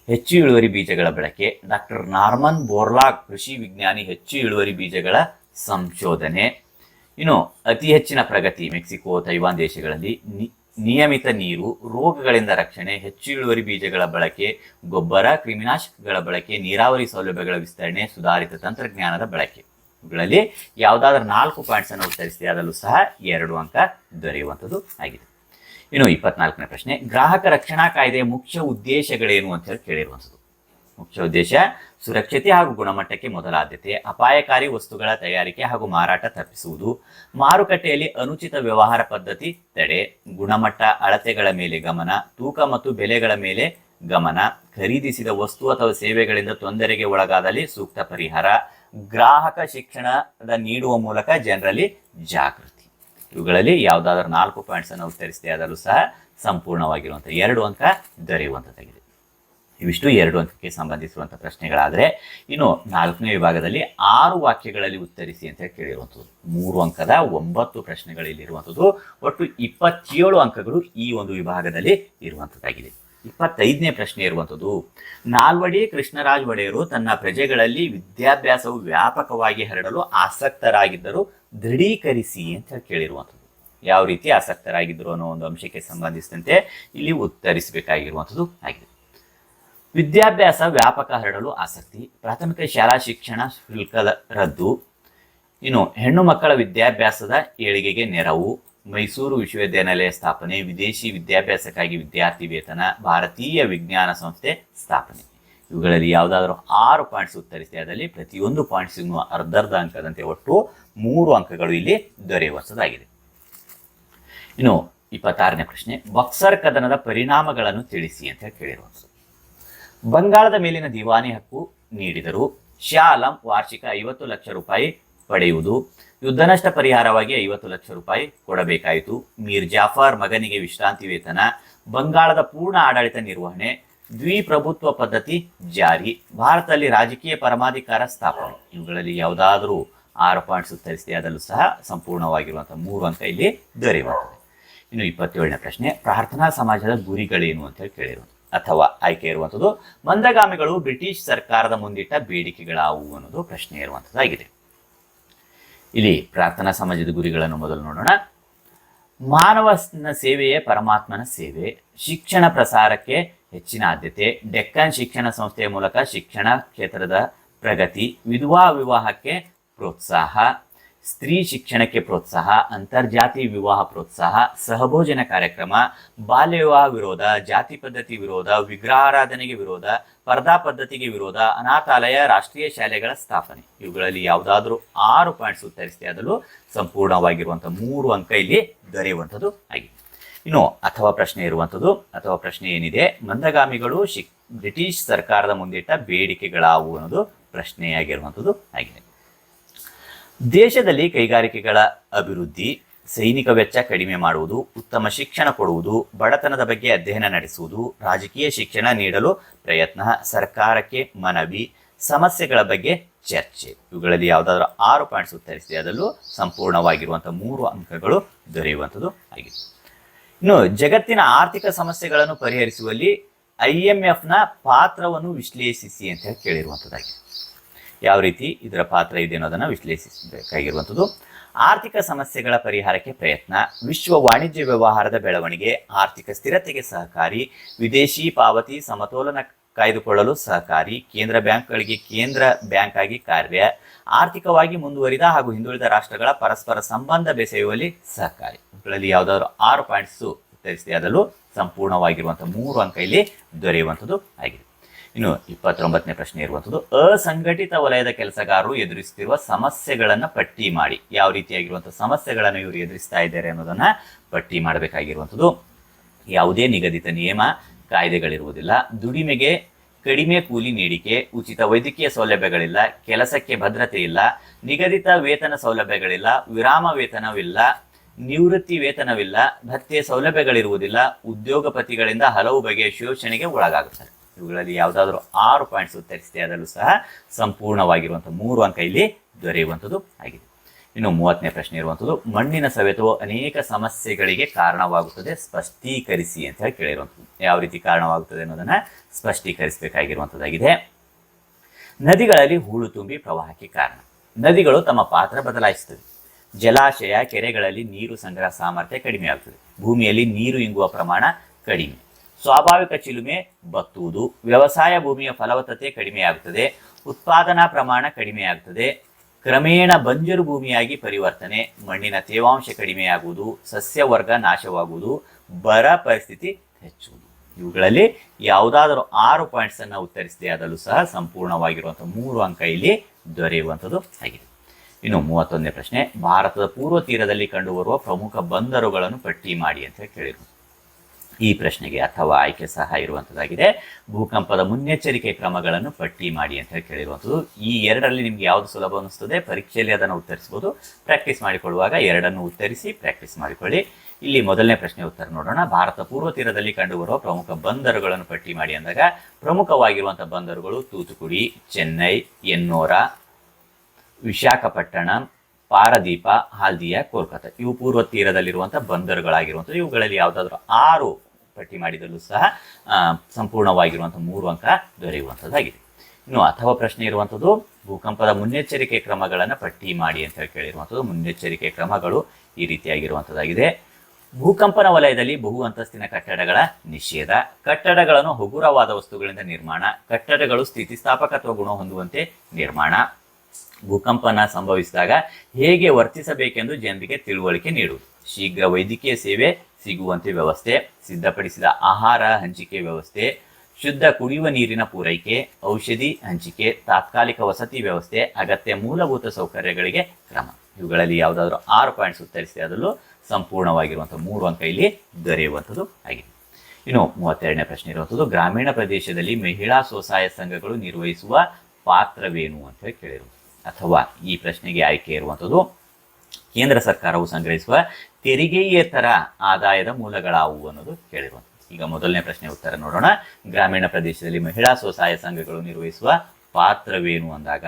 ಹೆಚ್ಚು ಇಳುವರಿ ಬೀಜಗಳ ಬಳಕೆ. ಡಾಕ್ಟರ್ ನಾರ್ಮನ್ ಬೋರ್ಲಾಗ್ ಕೃಷಿ ವಿಜ್ಞಾನಿ, ಹೆಚ್ಚು ಇಳುವರಿ ಬೀಜಗಳ ಸಂಶೋಧನೆ. ಇನ್ನು ಅತಿ ಹೆಚ್ಚಿನ ಪ್ರಗತಿ ಮೆಕ್ಸಿಕೋ, ತೈವಾನ್ ದೇಶಗಳಲ್ಲಿ ನಿಯಮಿತ ನೀರು, ರೋಗಗಳಿಂದ ರಕ್ಷಣೆ, ಹೆಚ್ಚು ಇಳುವರಿ ಬೀಜಗಳ ಬಳಕೆ, ಗೊಬ್ಬರ, ಕ್ರಿಮಿನಾಶಕಗಳ ಬಳಕೆ, ನೀರಾವರಿ ಸೌಲಭ್ಯಗಳ ವಿಸ್ತರಣೆ, ಸುಧಾರಿತ ತಂತ್ರಜ್ಞಾನದ ಬಳಕೆ. ಇವುಗಳಲ್ಲಿ ಯಾವುದಾದ್ರೂ ನಾಲ್ಕು ಪಾಯಿಂಟ್ಸ್ ಅನ್ನು ಉತ್ತರಿಸಿದೆ ಅದರಲ್ಲೂ ಸಹ ಎರಡು ಅಂಕ ದೊರೆಯುವಂಥದ್ದು ಆಗಿದೆ. ಇನ್ನು ಇಪ್ಪತ್ನಾಲ್ಕನೇ ಪ್ರಶ್ನೆ, ಗ್ರಾಹಕ ರಕ್ಷಣಾ ಕಾಯ್ದೆಯ ಮುಖ್ಯ ಉದ್ದೇಶಗಳೇನು ಅಂತ ಹೇಳಿ ಕೇಳಿರುವಂಥದ್ದು. ಮುಖ್ಯ ಉದ್ದೇಶ, ಸುರಕ್ಷತೆ ಹಾಗೂ ಗುಣಮಟ್ಟಕ್ಕೆ ಮೊದಲ ಆದ್ಯತೆ ಅಪಾಯಕಾರಿ ವಸ್ತುಗಳ ತಯಾರಿಕೆ ಹಾಗೂ ಮಾರಾಟ ತಪ್ಪಿಸುವುದು, ಮಾರುಕಟ್ಟೆಯಲ್ಲಿ ಅನುಚಿತ ವ್ಯವಹಾರ ಪದ್ಧತಿ ತಡೆ, ಗುಣಮಟ್ಟ, ಅಳತೆಗಳ ಮೇಲೆ ಗಮನ, ತೂಕ ಮತ್ತು ಬೆಲೆಗಳ ಮೇಲೆ ಗಮನ, ಖರೀದಿಸಿದ ವಸ್ತು ಅಥವಾ ಸೇವೆಗಳಿಂದ ತೊಂದರೆಗೆ ಒಳಗಾದಲ್ಲಿ ಸೂಕ್ತ ಪರಿಹಾರ, ಗ್ರಾಹಕ ಶಿಕ್ಷಣದ ನೀಡುವ ಮೂಲಕ ಜನರಲ್ಲಿ ಜಾಗೃತಿ. ಇವುಗಳಲ್ಲಿ ಯಾವುದಾದ್ರೂ ನಾಲ್ಕು ಪಾಯಿಂಟ್ಸ್ ಅನ್ನು ಉತ್ತರಿಸಿದೆ ಆದರೂ ಸಹ ಸಂಪೂರ್ಣವಾಗಿರುವಂಥ ಎರಡು ಅಂಕ ದೊರೆಯುವಂಥದ್ದಾಗಿದೆ. ಇವಿಷ್ಟು ಎರಡು ಅಂಕಕ್ಕೆ ಸಂಬಂಧಿಸಿರುವಂಥ ಪ್ರಶ್ನೆಗಳಾದರೆ, ಇನ್ನು ನಾಲ್ಕನೇ ವಿಭಾಗದಲ್ಲಿ ಆರು ವಾಕ್ಯಗಳಲ್ಲಿ ಉತ್ತರಿಸಿ ಅಂತ ಹೇಳಿ ಕೇಳಿರುವಂಥದ್ದು. ಮೂರು ಅಂಕದ ಒಂಬತ್ತು ಇಲ್ಲಿರುವಂಥದ್ದು ಒಟ್ಟು ಇಪ್ಪತ್ತೇಳು ಅಂಕಗಳು ಈ ಒಂದು ವಿಭಾಗದಲ್ಲಿ ಇರುವಂಥದ್ದಾಗಿದೆ. ಇಪ್ಪತ್ತೈದನೇ ಪ್ರಶ್ನೆ ಇರುವಂಥದ್ದು, ನಾಲ್ವಡಿ ಕೃಷ್ಣರಾಜ್ ಒಡೆಯರು ತನ್ನ ಪ್ರಜೆಗಳಲ್ಲಿ ವಿದ್ಯಾಭ್ಯಾಸವು ವ್ಯಾಪಕವಾಗಿ ಹರಡಲು ಆಸಕ್ತರಾಗಿದ್ದರು ದೃಢೀಕರಿಸಿ ಅಂತ ಹೇಳಿ ಕೇಳಿರುವಂಥದ್ದು. ಯಾವ ರೀತಿ ಆಸಕ್ತರಾಗಿದ್ದರು ಅನ್ನೋ ಒಂದು ಅಂಶಕ್ಕೆ ಸಂಬಂಧಿಸಿದಂತೆ ಇಲ್ಲಿ ಉತ್ತರಿಸಬೇಕಾಗಿರುವಂಥದ್ದು ಆಗಿದೆ. ವಿದ್ಯಾಭ್ಯಾಸ ವ್ಯಾಪಕ ಹರಡಲು ಆಸಕ್ತಿ. ಪ್ರಾಥಮಿಕ ಶಾಲಾ ಶಿಕ್ಷಣ ಶುಲ್ಕದ ರದ್ದು ಇನ್ನು ಹೆಣ್ಣು ಮಕ್ಕಳ ವಿದ್ಯಾಭ್ಯಾಸದ ಏಳಿಗೆಗೆ ನೆರವು. ಮೈಸೂರು ವಿಶ್ವವಿದ್ಯಾನಿಲಯ ಸ್ಥಾಪನೆ, ವಿದೇಶಿ ವಿದ್ಯಾಭ್ಯಾಸಕ್ಕಾಗಿ ವಿದ್ಯಾರ್ಥಿ ವೇತನ, ಭಾರತೀಯ ವಿಜ್ಞಾನ ಸಂಸ್ಥೆ ಸ್ಥಾಪನೆ. ಇವುಗಳಲ್ಲಿ ಯಾವುದಾದ್ರೂ ಆರು ಪಾಯಿಂಟ್ಸ್ ಉತ್ತರಿಸಿದೆ ಅದರಲ್ಲಿ ಪ್ರತಿಯೊಂದು ಪಾಯಿಂಟ್ಸ್ ಅರ್ಧರ್ಧ ಅಂಕದಂತೆ ಒಟ್ಟು ಮೂರು ಅಂಕಗಳು ಇಲ್ಲಿ ದೊರೆಯುವಂಥದ್ದಾಗಿದೆ. ಇನ್ನು ಇಪ್ಪತ್ತಾರನೇ ಪ್ರಶ್ನೆ, ಬಕ್ಸರ್ ಕದನದ ಪರಿಣಾಮಗಳನ್ನು ತಿಳಿಸಿ ಅಂತ ಕೇಳಿರುವಂಥದ್ದು. ಬಂಗಾಳದ ಮೇಲಿನ ದಿವಾನಿ ಹಕ್ಕು ನೀಡಿದರು. ಶಾ ಆಲಂ ವಾರ್ಷಿಕ ಐವತ್ತು ಲಕ್ಷ ರೂಪಾಯಿ ಪಡೆಯುವುದು. ಯುದ್ಧ ನಷ್ಟ ಪರಿಹಾರವಾಗಿ ಐವತ್ತು ಲಕ್ಷ ರೂಪಾಯಿ ಕೊಡಬೇಕಾಯಿತು. ಮೀರ್ ಜಾಫರ್ ಮಗನಿಗೆ ವಿಶ್ರಾಂತಿ ವೇತನ, ಬಂಗಾಳದ ಪೂರ್ಣ ಆಡಳಿತ ನಿರ್ವಹಣೆ, ದ್ವಿಪ್ರಭುತ್ವ ಪದ್ಧತಿ ಜಾರಿ, ಭಾರತದಲ್ಲಿ ರಾಜಕೀಯ ಪರಮಾಧಿಕಾರ ಸ್ಥಾಪನೆ. ಇವುಗಳಲ್ಲಿ ಯಾವುದಾದರೂ ಆರು ಪಾಯಿಂಟ್ಸ್ ಉತ್ತರಿಸಿದೆ ಅದರಲ್ಲೂ ಸಹ ಸಂಪೂರ್ಣವಾಗಿರುವಂತಹ ಮೂರು ಅಂಕ ಇಲ್ಲಿ ದೊರೆಯುವಂಥದ್ದು. ಇನ್ನು ಇಪ್ಪತ್ತೇಳನೇ ಪ್ರಶ್ನೆ, ಪ್ರಾರ್ಥನಾ ಸಮಾಜದ ಗುರಿಗಳೇನು ಅಂತ ಹೇಳಿ ಕೇಳಿರುವಂಥದ್ದು. ಅಥವಾ ಆಯ್ಕೆ ಇರುವಂಥದ್ದು. ಮಂದಗಾಮಿಗಳು ಬ್ರಿಟಿಷ್ ಸರ್ಕಾರದ ಮುಂದಿಟ್ಟ ಬೇಡಿಕೆಗಳಾವು ಅನ್ನೋದು ಪ್ರಶ್ನೆ ಇರುವಂಥದ್ದಾಗಿದೆ. ಇಲ್ಲಿ ಪ್ರಾರ್ಥನಾ ಸಮಾಜದ ಗುರಿಗಳನ್ನು ಮೊದಲು ನೋಡೋಣ. ಮಾನವನ ಸೇವೆಯೇ ಪರಮಾತ್ಮನ ಸೇವೆ. ಶಿಕ್ಷಣ ಪ್ರಸಾರಕ್ಕೆ ಹೆಚ್ಚಿನ ಆದ್ಯತೆ. ಡೆಕ್ಕನ್ ಶಿಕ್ಷಣ ಸಂಸ್ಥೆಯ ಮೂಲಕ ಶಿಕ್ಷಣ ಕ್ಷೇತ್ರದ ಪ್ರಗತಿ. ವಿಧವಾ ವಿವಾಹಕ್ಕೆ ಪ್ರೋತ್ಸಾಹ. ಸ್ತ್ರೀ ಶಿಕ್ಷಣಕ್ಕೆ ಪ್ರೋತ್ಸಾಹ, ಅಂತರ್ಜಾತಿ ವಿವಾಹ ಪ್ರೋತ್ಸಾಹ, ಸಹಭೋಜನ ಕಾರ್ಯಕ್ರಮ ಬಾಲ್ಯ ವಿವಾಹ ವಿರೋಧ, ಜಾತಿ ಪದ್ಧತಿ ವಿರೋಧ, ವಿಗ್ರಹಾರಾಧನೆಗೆ ವಿರೋಧ ಸ್ಪರ್ಧಾ ಪದ್ಧತಿಗೆ ವಿರೋಧ, ಅನಾಥಾಲಯ, ರಾಷ್ಟ್ರೀಯ ಶಾಲೆಗಳ ಸ್ಥಾಪನೆ. ಇವುಗಳಲ್ಲಿ ಯಾವುದಾದ್ರೂ ಆರು ಪಾಯಿಂಟ್ಸ್ ಉತ್ತರಿಸಿದೆ ಅದರಲ್ಲೂ ಸಂಪೂರ್ಣವಾಗಿರುವಂತಹ ಮೂರು ಅಂಕ ಇಲ್ಲಿ ದೊರೆಯುವಂಥದ್ದು ಆಗಿದೆ. ಇನ್ನು ಅಥವಾ ಪ್ರಶ್ನೆ ಇರುವಂಥದ್ದು, ಅಥವಾ ಪ್ರಶ್ನೆ ಏನಿದೆ, ಮಂದಗಾಮಿಗಳು ಬ್ರಿಟಿಷ್ ಸರ್ಕಾರದ ಮುಂದಿಟ್ಟ ಬೇಡಿಕೆಗಳಾವು ಅನ್ನೋದು ಪ್ರಶ್ನೆಯಾಗಿರುವಂಥದ್ದು ಆಗಿದೆ. ದೇಶದಲ್ಲಿ ಕೈಗಾರಿಕೆಗಳ ಅಭಿವೃದ್ಧಿ, ಸೈನಿಕ ವೆಚ್ಚ ಕಡಿಮೆ ಮಾಡುವುದು, ಉತ್ತಮ ಶಿಕ್ಷಣ ಕೊಡುವುದು, ಬಡತನದ ಬಗ್ಗೆ ಅಧ್ಯಯನ ನಡೆಸುವುದು, ರಾಜಕೀಯ ಶಿಕ್ಷಣ ನೀಡಲು ಪ್ರಯತ್ನ, ಸರ್ಕಾರಕ್ಕೆ ಮನವಿ, ಸಮಸ್ಯೆಗಳ ಬಗ್ಗೆ ಚರ್ಚೆ. ಇವುಗಳಲ್ಲಿ ಯಾವುದಾದ್ರೂ ಆರು ಪಾಯಿಂಟ್ಸ್ ಉತ್ತರಿಸಿದೆ ಅದರಲ್ಲೂ ಸಂಪೂರ್ಣವಾಗಿರುವಂಥ ಮೂರು ಅಂಕಗಳು ದೊರೆಯುವಂಥದ್ದು ಆಗಿದೆ. ಇನ್ನು ಜಗತ್ತಿನ ಆರ್ಥಿಕ ಸಮಸ್ಯೆಗಳನ್ನು ಪರಿಹರಿಸುವಲ್ಲಿ ಐ ಎಂ ಎಫ್ನ ಪಾತ್ರವನ್ನು ವಿಶ್ಲೇಷಿಸಿ ಅಂತ ಹೇಳಿ ಕೇಳಿರುವಂಥದ್ದಾಗಿದೆ. ಯಾವ ರೀತಿ ಇದರ ಪಾತ್ರ ಇದೆ ಅನ್ನೋದನ್ನು ವಿಶ್ಲೇಷಿಸಬೇಕಾಗಿರುವಂಥದ್ದು ಆರ್ಥಿಕ ಸಮಸ್ಯೆಗಳ ಪರಿಹಾರಕ್ಕೆ ಪ್ರಯತ್ನ. ವಿಶ್ವ ವಾಣಿಜ್ಯ ವ್ಯವಹಾರದ ಬೆಳವಣಿಗೆ, ಆರ್ಥಿಕ ಸ್ಥಿರತೆಗೆ ಸಹಕಾರಿ, ವಿದೇಶಿ ಪಾವತಿ ಸಮತೋಲನ ಕಾಯ್ದುಕೊಳ್ಳಲು ಸಹಕಾರಿ, ಕೇಂದ್ರ ಬ್ಯಾಂಕ್ಗಳಿಗೆ ಕೇಂದ್ರ ಬ್ಯಾಂಕ್ ಆಗಿ ಕಾರ್ಯ, ಆರ್ಥಿಕವಾಗಿ ಮುಂದುವರಿದ ಹಾಗೂ ಹಿಂದುಳಿದ ರಾಷ್ಟ್ರಗಳ ಪರಸ್ಪರ ಸಂಬಂಧ ಬೆಸೆಯುವಲ್ಲಿ ಸಹಕಾರಿ. ಇವುಗಳಲ್ಲಿ ಯಾವುದಾದ್ರು ಆರು ಪಾಯಿಂಟ್ಸ್ ಉತ್ತರಿಸಿದೆ. ಅದರಲ್ಲೂ ಸಂಪೂರ್ಣವಾಗಿರುವಂಥ ಮೂರು ಅಂಕ ಇಲ್ಲಿ ದೊರೆಯುವಂಥದ್ದು ಆಗಿದೆ. ಇನ್ನು ಇಪ್ಪತ್ತೊಂಬತ್ತನೇ ಪ್ರಶ್ನೆ ಇರುವಂಥದ್ದು ಅಸಂಘಟಿತ ವಲಯದ ಕೆಲಸಗಾರರು ಎದುರಿಸುತ್ತಿರುವ ಸಮಸ್ಯೆಗಳನ್ನು ಪಟ್ಟಿ ಮಾಡಿ. ಯಾವ ರೀತಿಯಾಗಿರುವಂಥ ಸಮಸ್ಯೆಗಳನ್ನು ಇವರು ಎದುರಿಸ್ತಾ ಇದ್ದಾರೆ ಅನ್ನೋದನ್ನ ಪಟ್ಟಿ ಮಾಡಬೇಕಾಗಿರುವಂಥದ್ದು ಯಾವುದೇ ನಿಗದಿತ ನಿಯಮ, ಕಾಯ್ದೆಗಳಿರುವುದಿಲ್ಲ. ದುಡಿಮೆಗೆ ಕಡಿಮೆ ಕೂಲಿ ನೀಡಿಕೆ, ಉಚಿತ ವೈದ್ಯಕೀಯ ಸೌಲಭ್ಯಗಳಿಲ್ಲ, ಕೆಲಸಕ್ಕೆ ಭದ್ರತೆ ಇಲ್ಲ, ನಿಗದಿತ ವೇತನ ಸೌಲಭ್ಯಗಳಿಲ್ಲ, ವಿರಾಮ ವೇತನವಿಲ್ಲ, ನಿವೃತ್ತಿ ವೇತನವಿಲ್ಲ, ಭತ್ಯೆ ಸೌಲಭ್ಯಗಳಿರುವುದಿಲ್ಲ, ಉದ್ಯೋಗಪತಿಗಳಿಂದ ಹಲವು ಬಗೆಯ ಶೋಷಣೆಗೆ ಒಳಗಾಗುತ್ತಾರೆ. ಇವುಗಳಲ್ಲಿ ಯಾವುದಾದ್ರೂ ಆರು ಪಾಯಿಂಟ್ಸ್ ಉತ್ತರಿಸಿದೆ ಅದರಲ್ಲೂ ಸಹ ಸಂಪೂರ್ಣವಾಗಿರುವಂಥ ಮೂರು ಅಂಕ ಇಲ್ಲಿ ದೊರೆಯುವಂಥದ್ದು ಆಗಿದೆ. ಇನ್ನು ಮೂವತ್ತನೇ ಪ್ರಶ್ನೆ ಇರುವಂಥದ್ದು, ಮಣ್ಣಿನ ಸವೆತವು ಅನೇಕ ಸಮಸ್ಯೆಗಳಿಗೆ ಕಾರಣವಾಗುತ್ತದೆ, ಸ್ಪಷ್ಟೀಕರಿಸಿ ಅಂತ ಹೇಳಿ ಕೇಳಿರುವಂಥದ್ದು. ಯಾವ ರೀತಿ ಕಾರಣವಾಗುತ್ತದೆ ಅನ್ನೋದನ್ನ ಸ್ಪಷ್ಟೀಕರಿಸಬೇಕಾಗಿರುವಂಥದ್ದಾಗಿದೆ. ನದಿಗಳಲ್ಲಿ ಹೂಳು ತುಂಬಿ ಪ್ರವಾಹಕ್ಕೆ ಕಾರಣ. ನದಿಗಳು ತಮ್ಮ ಪಾತ್ರ ಬದಲಾಯಿಸುತ್ತವೆ. ಜಲಾಶಯ, ಕೆರೆಗಳಲ್ಲಿ ನೀರು ಸಂಗ್ರಹ ಸಾಮರ್ಥ್ಯ ಕಡಿಮೆಯಾಗುತ್ತದೆ. ಭೂಮಿಯಲ್ಲಿ ನೀರು ಇಂಗುವ ಪ್ರಮಾಣ ಕಡಿಮೆ. ಸ್ವಾಭಾವಿಕ ಚಿಲುಮೆ ಬತ್ತುವುದು. ವ್ಯವಸಾಯ ಭೂಮಿಯ ಫಲವತ್ತತೆ ಕಡಿಮೆಯಾಗುತ್ತದೆ. ಉತ್ಪಾದನಾ ಪ್ರಮಾಣ ಕಡಿಮೆಯಾಗುತ್ತದೆ. ಕ್ರಮೇಣ ಬಂಜರು ಭೂಮಿಯಾಗಿ ಪರಿವರ್ತನೆ. ಮಣ್ಣಿನ ತೇವಾಂಶ ಕಡಿಮೆಯಾಗುವುದು. ಸಸ್ಯವರ್ಗ ನಾಶವಾಗುವುದು. ಬರ ಪರಿಸ್ಥಿತಿ ಹೆಚ್ಚುವುದು. ಇವುಗಳಲ್ಲಿ ಯಾವುದಾದರೂ ಆರು ಪಾಯಿಂಟ್ಸ್ ಅನ್ನು ಉತ್ತರಿಸಿದೆ. ಅದರಲ್ಲೂ ಸಹ ಸಂಪೂರ್ಣವಾಗಿರುವಂತಹ ಮೂರು ಅಂಕ ಇಲ್ಲಿ ದೊರೆಯುವಂಥದ್ದು ಆಗಿದೆ. ಇನ್ನು ಮೂವತ್ತೊಂದನೇ ಪ್ರಶ್ನೆ, ಭಾರತದ ಪೂರ್ವ ತೀರದಲ್ಲಿ ಕಂಡುಬರುವ ಪ್ರಮುಖ ಬಂದರುಗಳನ್ನು ಪಟ್ಟಿ ಮಾಡಿ ಅಂತ ಹೇಳಿ ಈ ಪ್ರಶ್ನೆಗೆ ಅಥವಾ ಆಯ್ಕೆ ಸಹ ಇರುವಂಥದ್ದಾಗಿದೆ ಭೂಕಂಪದ ಮುನ್ನೆಚ್ಚರಿಕೆ ಕ್ರಮಗಳನ್ನು ಪಟ್ಟಿ ಮಾಡಿ ಅಂತ ಹೇಳಿ ಕೇಳಿರುವಂಥದ್ದು ಈ ಎರಡರಲ್ಲಿ ನಿಮ್ಗೆ ಯಾವುದು ಸುಲಭ ಅನಿಸ್ತದೆ? ಪರೀಕ್ಷೆಯಲ್ಲಿ ಅದನ್ನು ಉತ್ತರಿಸಬಹುದು ಪ್ರಾಕ್ಟೀಸ್ ಮಾಡಿಕೊಳ್ಳುವಾಗ ಎರಡನ್ನು ಉತ್ತರಿಸಿ ಪ್ರಾಕ್ಟೀಸ್ ಮಾಡಿಕೊಳ್ಳಿ. ಇಲ್ಲಿ ಮೊದಲನೇ ಪ್ರಶ್ನೆ ಉತ್ತರ ನೋಡೋಣ. ಭಾರತ ಪೂರ್ವ ತೀರದಲ್ಲಿ ಕಂಡುಬರುವ ಪ್ರಮುಖ ಬಂದರುಗಳನ್ನು ಪಟ್ಟಿ ಮಾಡಿ ಅಂದಾಗ ಪ್ರಮುಖವಾಗಿರುವಂತಹ ಬಂದರುಗಳು ತೂತುಕುಡಿ, ಚೆನ್ನೈ, ಎನ್ನೋರ, ವಿಶಾಖಪಟ್ಟಣಂ, ಪಾರದೀಪ, ಹಾಲ್ದಿಯಾ ಕೋಲ್ಕತ್ತಾ ಇವು ಪೂರ್ವ ತೀರದಲ್ಲಿರುವಂತಹ ಬಂದರುಗಳಾಗಿರುವಂಥದ್ದು ಇವುಗಳಲ್ಲಿ ಯಾವುದಾದ್ರೂ ಆರು ಪಟ್ಟಿ ಮಾಡಿದಲ್ಲೂ ಸಹ ಸಂಪೂರ್ಣವಾಗಿರುವಂಥ ಮೂರು ಅಂಕ ದೊರೆಯುವಂಥದ್ದಾಗಿದೆ. ಇನ್ನು ಅಥವಾ ಪ್ರಶ್ನೆ ಇರುವಂಥದ್ದು, ಭೂಕಂಪದ ಮುನ್ನೆಚ್ಚರಿಕೆ ಕ್ರಮಗಳನ್ನು ಪಟ್ಟಿ ಮಾಡಿ ಅಂತ ಹೇಳಿ ಕೇಳಿರುವಂಥದ್ದು, ಮುನ್ನೆಚ್ಚರಿಕೆ ಕ್ರಮಗಳು ಈ ರೀತಿಯಾಗಿರುವಂಥದ್ದಾಗಿದೆ. ಭೂಕಂಪನ ವಲಯದಲ್ಲಿ ಬಹು ಅಂತಸ್ತಿನ ಕಟ್ಟಡಗಳ ನಿಷೇಧ, ಕಟ್ಟಡಗಳನ್ನು ಹಗುರವಾದ ವಸ್ತುಗಳಿಂದ ನಿರ್ಮಾಣ, ಕಟ್ಟಡಗಳು ಸ್ಥಿತಿಸ್ಥಾಪಕತ್ವ ಗುಣ ಹೊಂದುವಂತೆ ನಿರ್ಮಾಣ. ಭೂಕಂಪನ ಸಂಭವಿಸಿದಾಗ ಹೇಗೆ ವರ್ತಿಸಬೇಕೆಂದು ಜನರಿಗೆ ತಿಳುವಳಿಕೆ ನೀಡುವುದು. ಶೀಘ್ರ ವೈದ್ಯಕೀಯ ಸೇವೆ ಸಿಗುವಂತೆ ವ್ಯವಸ್ಥೆ, ಸಿದ್ಧಪಡಿಸಿದ ಆಹಾರ ಹಂಚಿಕೆ ವ್ಯವಸ್ಥೆ, ಶುದ್ಧ ಕುಡಿಯುವ ನೀರಿನ ಪೂರೈಕೆ, ಔಷಧಿ ಹಂಚಿಕೆ, ತಾತ್ಕಾಲಿಕ ವಸತಿ ವ್ಯವಸ್ಥೆ, ಅಗತ್ಯ ಮೂಲಭೂತ ಸೌಕರ್ಯಗಳಿಗೆ ಕ್ರಮ. ಇವುಗಳಲ್ಲಿ ಯಾವುದಾದ್ರೂ ಆರು ಪಾಯಿಂಟ್ಸ್ ಉತ್ತರಿಸಿದೆ ಅದರಲ್ಲೂ ಸಂಪೂರ್ಣವಾಗಿರುವಂಥ ಮೂರು ಅಂಕ ಇಲ್ಲಿ ದೊರೆಯುವಂಥದ್ದು ಆಗಿದೆ. ಇನ್ನು ಮೂವತ್ತೆರಡನೇ ಪ್ರಶ್ನೆ ಇರುವಂಥದ್ದು, ಗ್ರಾಮೀಣ ಪ್ರದೇಶದಲ್ಲಿ ಮಹಿಳಾ ಸ್ವಸಹಾಯ ಸಂಘಗಳು ನಿರ್ವಹಿಸುವ ಪಾತ್ರವೇನು ಅಂತ ಹೇಳಿ ಕೇಳಿರುವುದು ಅಥವಾ ಈ ಪ್ರಶ್ನೆಗೆ ಆಯ್ಕೆ ಇರುವಂಥದ್ದು, ಕೇಂದ್ರ ಸರ್ಕಾರವು ಸಂಗ್ರಹಿಸುವ ತೆರಿಗೆಯೇತರ ಆದಾಯದ ಮೂಲಗಳಾವು ಅನ್ನೋದು ಕೇಳಿರುವಂಥದ್ದು. ಈಗ ಮೊದಲನೇ ಪ್ರಶ್ನೆ ಉತ್ತರ ನೋಡೋಣ. ಗ್ರಾಮೀಣ ಪ್ರದೇಶದಲ್ಲಿ ಮಹಿಳಾ ಸ್ವಸಹಾಯ ಸಂಘಗಳು ನಿರ್ವಹಿಸುವ ಪಾತ್ರವೇನು ಅಂದಾಗ?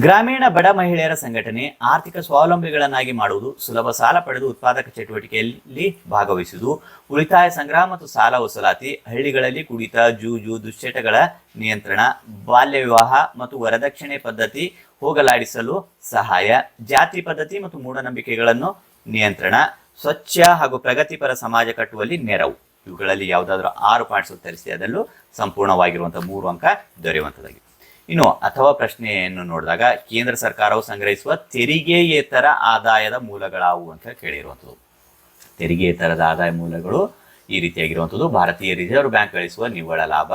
ಗ್ರಾಮೀಣ ಬಡ ಮಹಿಳೆಯರ ಸಂಘಟನೆ ಆರ್ಥಿಕ ಸ್ವಾವಲಂಬಿಗಳನ್ನಾಗಿ ಮಾಡುವುದು, ಸುಲಭ ಸಾಲ ಪಡೆದು ಉತ್ಪಾದಕ ಚಟುವಟಿಕೆಯಲ್ಲಿ ಭಾಗವಹಿಸುವುದು, ಉಳಿತಾಯ ಸಂಗ್ರಹ ಮತ್ತು ಸಾಲ ವಸೂಲಾತಿ, ಹಳ್ಳಿಗಳಲ್ಲಿ ಕುಡಿತ, ಜೂಜು, ದುಶ್ಚಟಗಳ ನಿಯಂತ್ರಣ, ಬಾಲ್ಯ ವಿವಾಹ ಮತ್ತು ವರದಕ್ಷಿಣೆ ಪದ್ಧತಿ ಹೋಗಲಾಡಿಸಲು ಸಹಾಯ, ಜಾತಿ ಪದ್ಧತಿ ಮತ್ತು ಮೂಢನಂಬಿಕೆಗಳನ್ನು ನಿಯಂತ್ರಣ, ಸ್ವಚ್ಛ ಹಾಗೂ ಪ್ರಗತಿಪರ ಸಮಾಜ ಕಟ್ಟುವಲ್ಲಿ ನೆರವು. ಇವುಗಳಲ್ಲಿ ಯಾವುದಾದ್ರೂ ಆರು ಪಾಯಿಂಟ್ಸ್ ಉತ್ತರಿಸಿ ಅದರಲ್ಲೂ ಸಂಪೂರ್ಣವಾಗಿರುವಂತಹ ಮೂರು ಅಂಕ ದೊರೆಯುವಂಥದ್ದಾಗಿದೆ ಇನ್ನು ಅಥವಾ ಪ್ರಶ್ನೆಯನ್ನು ನೋಡಿದಾಗ ಕೇಂದ್ರ ಸರ್ಕಾರವು ಸಂಗ್ರಹಿಸುವ ತೆರಿಗೆಯೇತರ ಆದಾಯದ ಮೂಲಗಳಾವು ಅಂತ ಕೇಳಿರುವಂಥದ್ದು. ತೆರಿಗೆಯೇತರದ ಆದಾಯ ಮೂಲಗಳು ಈ ರೀತಿಯಾಗಿರುವಂಥದ್ದು. ಭಾರತೀಯ ರಿಸರ್ವ್ ಬ್ಯಾಂಕ್ ಗಳಿಸುವ ನಿವ್ವಳ ಲಾಭ,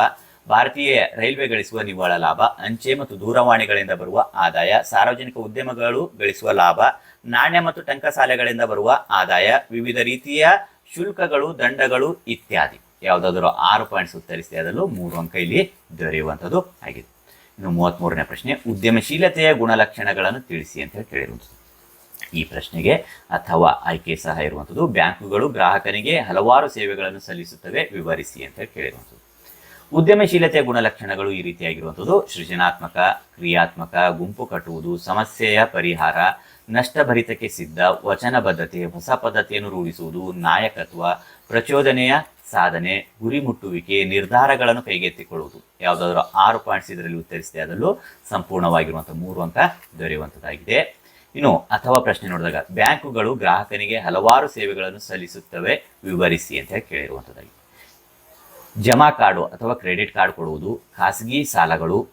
ಭಾರತೀಯ ರೈಲ್ವೆ ಗಳಿಸುವ ನಿವ್ವಳ ಲಾಭ, ಅಂಚೆ ಮತ್ತು ದೂರವಾಣಿಗಳಿಂದ ಬರುವ ಆದಾಯ, ಸಾರ್ವಜನಿಕ ಉದ್ಯಮಗಳು ಗಳಿಸುವ ಲಾಭ ನಾಣ್ಯ ಮತ್ತು ಟಂಕಸಾಲೆಗಳಿಂದ ಬರುವ ಆದಾಯ, ವಿವಿಧ ರೀತಿಯ ಶುಲ್ಕಗಳು, ದಂಡಗಳು ಇತ್ಯಾದಿ. ಯಾವುದಾದರೂ ಆರು ಪಾಯಿಂಟ್ಸ್ ಉತ್ತರಿಸಿ, ಅದರಲ್ಲೂ ಮೂರು ಅಂಕ ಇಲ್ಲಿ ದೊರೆಯುವಂಥದ್ದು ಆಗಿದೆ. ಇನ್ನು ಮೂವತ್ತ್ಮೂರನೇ ಪ್ರಶ್ನೆ, ಉದ್ಯಮಶೀಲತೆಯ ಗುಣಲಕ್ಷಣಗಳನ್ನು ತಿಳಿಸಿ ಅಂತ ಹೇಳಿ ಕೇಳಿರುವಂಥದ್ದು. ಈ ಪ್ರಶ್ನೆಗೆ ಅಥವಾ ಆಯ್ಕೆ ಸಹ ಇರುವಂಥದ್ದು, ಬ್ಯಾಂಕುಗಳು ಗ್ರಾಹಕನಿಗೆ ಹಲವಾರು ಸೇವೆಗಳನ್ನು ಸಲ್ಲಿಸುತ್ತವೆ, ವಿವರಿಸಿ ಅಂತ ಹೇಳಿ ಕೇಳಿರುವಂಥದ್ದು. ಉದ್ಯಮಶೀಲತೆಯ ಗುಣಲಕ್ಷಣಗಳು ಈ ರೀತಿಯಾಗಿರುವಂಥದ್ದು. ಸೃಜನಾತ್ಮಕ, ಕ್ರಿಯಾತ್ಮಕ, ಗುಂಪು ಕಟ್ಟುವುದು, ಸಮಸ್ಯೆಯ ಪರಿಹಾರ ನಷ್ಟಭರಿತಕ್ಕೆ ಸಿದ್ಧ ವಚನಬದ್ಧತೆ ಹೊಸ ಪದ್ಧತಿಯನ್ನು ರೂಢಿಸುವುದು, ನಾಯಕತ್ವ, ಪ್ರಚೋದನೆಯ ಸಾಧನೆ, ಗುರಿ ಮುಟ್ಟುವಿಕೆ, ನಿರ್ಧಾರಗಳನ್ನು ಕೈಗೆತ್ತಿಕೊಳ್ಳುವುದು. ಯಾವುದಾದ್ರೂ ಆರು ಪಾಯಿಂಟ್ಸ್ ಇದರಲ್ಲಿ ಉತ್ತರಿಸಿದೆ, ಅದರಲ್ಲೂ ಸಂಪೂರ್ಣವಾಗಿರುವಂಥ ಮೂರು ಅಂಕ ದೊರೆಯುವಂಥದ್ದಾಗಿದೆ. ಇನ್ನು ಅಥವಾ ಪ್ರಶ್ನೆ ನೋಡಿದಾಗ, ಬ್ಯಾಂಕುಗಳು ಗ್ರಾಹಕನಿಗೆ ಹಲವಾರು ಸೇವೆಗಳನ್ನು ಸಲ್ಲಿಸುತ್ತವೆ, ವಿವರಿಸಿ ಅಂತ ಹೇಳಿ ಜಮಾ ಕಾರ್ಡು ಅಥವಾ ಕ್ರೆಡಿಟ್ ಕಾರ್ಡ್ ಕೊಡುವುದು, ಖಾಸಗಿ ಸಾಲಗಳು,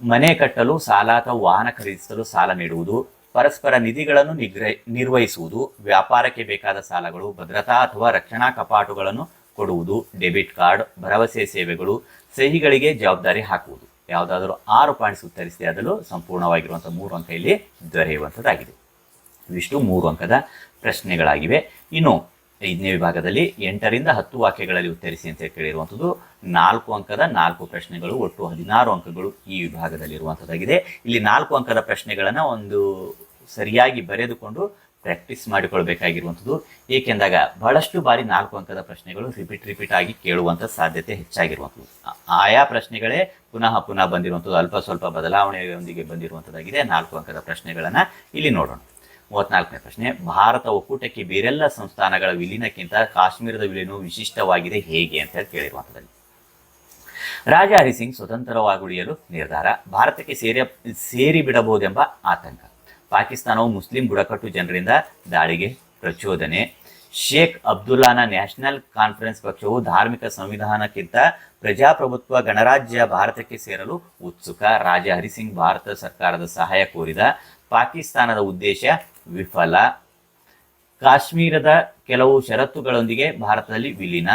ಮನೆ ಕಟ್ಟಲು, ಸಾಲ ಅಥವಾ ವಾಹನ ಖರೀದಿಸಲು ಸಾಲ ನೀಡುವುದು ಪರಸ್ಪರ ನಿಧಿಗಳನ್ನು ನಿಗ್ರಹ, ನಿರ್ವಹಿಸುವುದು, ವ್ಯಾಪಾರಕ್ಕೆ ಬೇಕಾದ ಸಾಲಗಳು, ಭದ್ರತಾ ಅಥವಾ ರಕ್ಷಣಾ ಕಪಾಟುಗಳನ್ನು ಕೊಡುವುದು, ಡೆಬಿಟ್ ಕಾರ್ಡ್, ಭರವಸೆ ಸೇವೆಗಳು, ಸಹಿಗಳಿಗೆ ಜವಾಬ್ದಾರಿ ಹಾಕುವುದು. ಯಾವುದಾದರೂ ಆರು ಪಾಯಿಂಟ್ಸ್ ಉತ್ತರಿಸಿದೆ ಅದರಲ್ಲೂ ಸಂಪೂರ್ಣವಾಗಿರುವಂಥ ಮೂರು ಅಂಕ ಇಲ್ಲಿ ದೊರೆಯುವಂಥದ್ದಾಗಿದೆ. ಇವಿಷ್ಟು ಮೂರು ಅಂಕದ ಪ್ರಶ್ನೆಗಳಾಗಿವೆ. ಇನ್ನು ಐದನೇ ವಿಭಾಗದಲ್ಲಿ ಎಂಟರಿಂದ ಹತ್ತು ವಾಕ್ಯಗಳಲ್ಲಿ ಉತ್ತರಿಸಿ ಅಂತ ಕೇಳಿರುವಂಥದ್ದು. ನಾಲ್ಕು ಅಂಕದ ನಾಲ್ಕು ಪ್ರಶ್ನೆಗಳು, ಒಟ್ಟು ಹದಿನಾರು ಅಂಕಗಳು ಈ ವಿಭಾಗದಲ್ಲಿ ಇರುವಂಥದ್ದಾಗಿದೆ ಇಲ್ಲಿ ನಾಲ್ಕು ಅಂಕದ ಪ್ರಶ್ನೆಗಳನ್ನು ಒಂದು ಸರಿಯಾಗಿ ಬರೆದುಕೊಂಡು ಪ್ರಾಕ್ಟೀಸ್ ಮಾಡಿಕೊಳ್ಬೇಕಾಗಿರುವಂಥದ್ದು. ಏಕೆಂದಾಗ ಬಹಳಷ್ಟು ಬಾರಿ ನಾಲ್ಕು ಅಂಕದ ಪ್ರಶ್ನೆಗಳು ರಿಪೀಟ್ ರಿಪೀಟ್ ಆಗಿ ಕೇಳುವಂಥ ಸಾಧ್ಯತೆ ಹೆಚ್ಚಾಗಿರುವಂಥದ್ದು. ಆಯಾ ಪ್ರಶ್ನೆಗಳೇ ಪುನಃ ಪುನಃ ಬಂದಿರುವಂಥದ್ದು. ಅಲ್ಪ ಸ್ವಲ್ಪ ಬದಲಾವಣೆಯೊಂದಿಗೆ ಬಂದಿರುವಂಥದ್ದಾಗಿದೆ ನಾಲ್ಕು ಅಂಕದ ಪ್ರಶ್ನೆಗಳನ್ನು. ಇಲ್ಲಿ ನೋಡೋಣ. ಮೂವತ್ನಾಲ್ಕನೇ ಪ್ರಶ್ನೆ, ಭಾರತ ಒಕ್ಕೂಟಕ್ಕೆ ಬೇರೆಲ್ಲ ಸಂಸ್ಥಾನಗಳ ವಿಲೀನಕ್ಕಿಂತ ಕಾಶ್ಮೀರದ ವಿಲೀನವು ವಿಶಿಷ್ಟವಾಗಿದೆ ಹೇಗೆ ಅಂತ ಹೇಳಿ ಕೇಳಿರುವಂಥದ್ದು ರಾಜ ಹರಿಸಿಂಗ್ ಸ್ವತಂತ್ರವಾಗುಳಿಯಲು ನಿರ್ಧಾರ, ಭಾರತಕ್ಕೆ ಸೇರಿ ಸೇರಿ ಬಿಡಬಹುದೆಂಬ ಆತಂಕ. ಪಾಕಿಸ್ತಾನವು ಮುಸ್ಲಿಂ ಬುಡಕಟ್ಟು ಜನರಿಂದ ದಾಳಿಗೆ ಪ್ರಚೋದನೆ. ಶೇಖ್ ಅಬ್ದುಲ್ಲಾನ ನ್ಯಾಷನಲ್ ಕಾನ್ಫರೆನ್ಸ್ ಪಕ್ಷವು ಧಾರ್ಮಿಕ ಸಂವಿಧಾನಕ್ಕಿಂತ ಪ್ರಜಾಪ್ರಭುತ್ವ ಗಣರಾಜ್ಯ ಭಾರತಕ್ಕೆ ಸೇರಲು ಉತ್ಸುಕ. ರಾಜ ಹರಿಸಿಂಗ್ ಭಾರತ ಸರ್ಕಾರದ ಸಹಾಯ ಕೋರಿದ. ಪಾಕಿಸ್ತಾನದ ಉದ್ದೇಶ ವಿಫಲ. ಕಾಶ್ಮೀರದ ಕೆಲವು ಷರತ್ತುಗಳೊಂದಿಗೆ ಭಾರತದಲ್ಲಿ ವಿಲೀನ.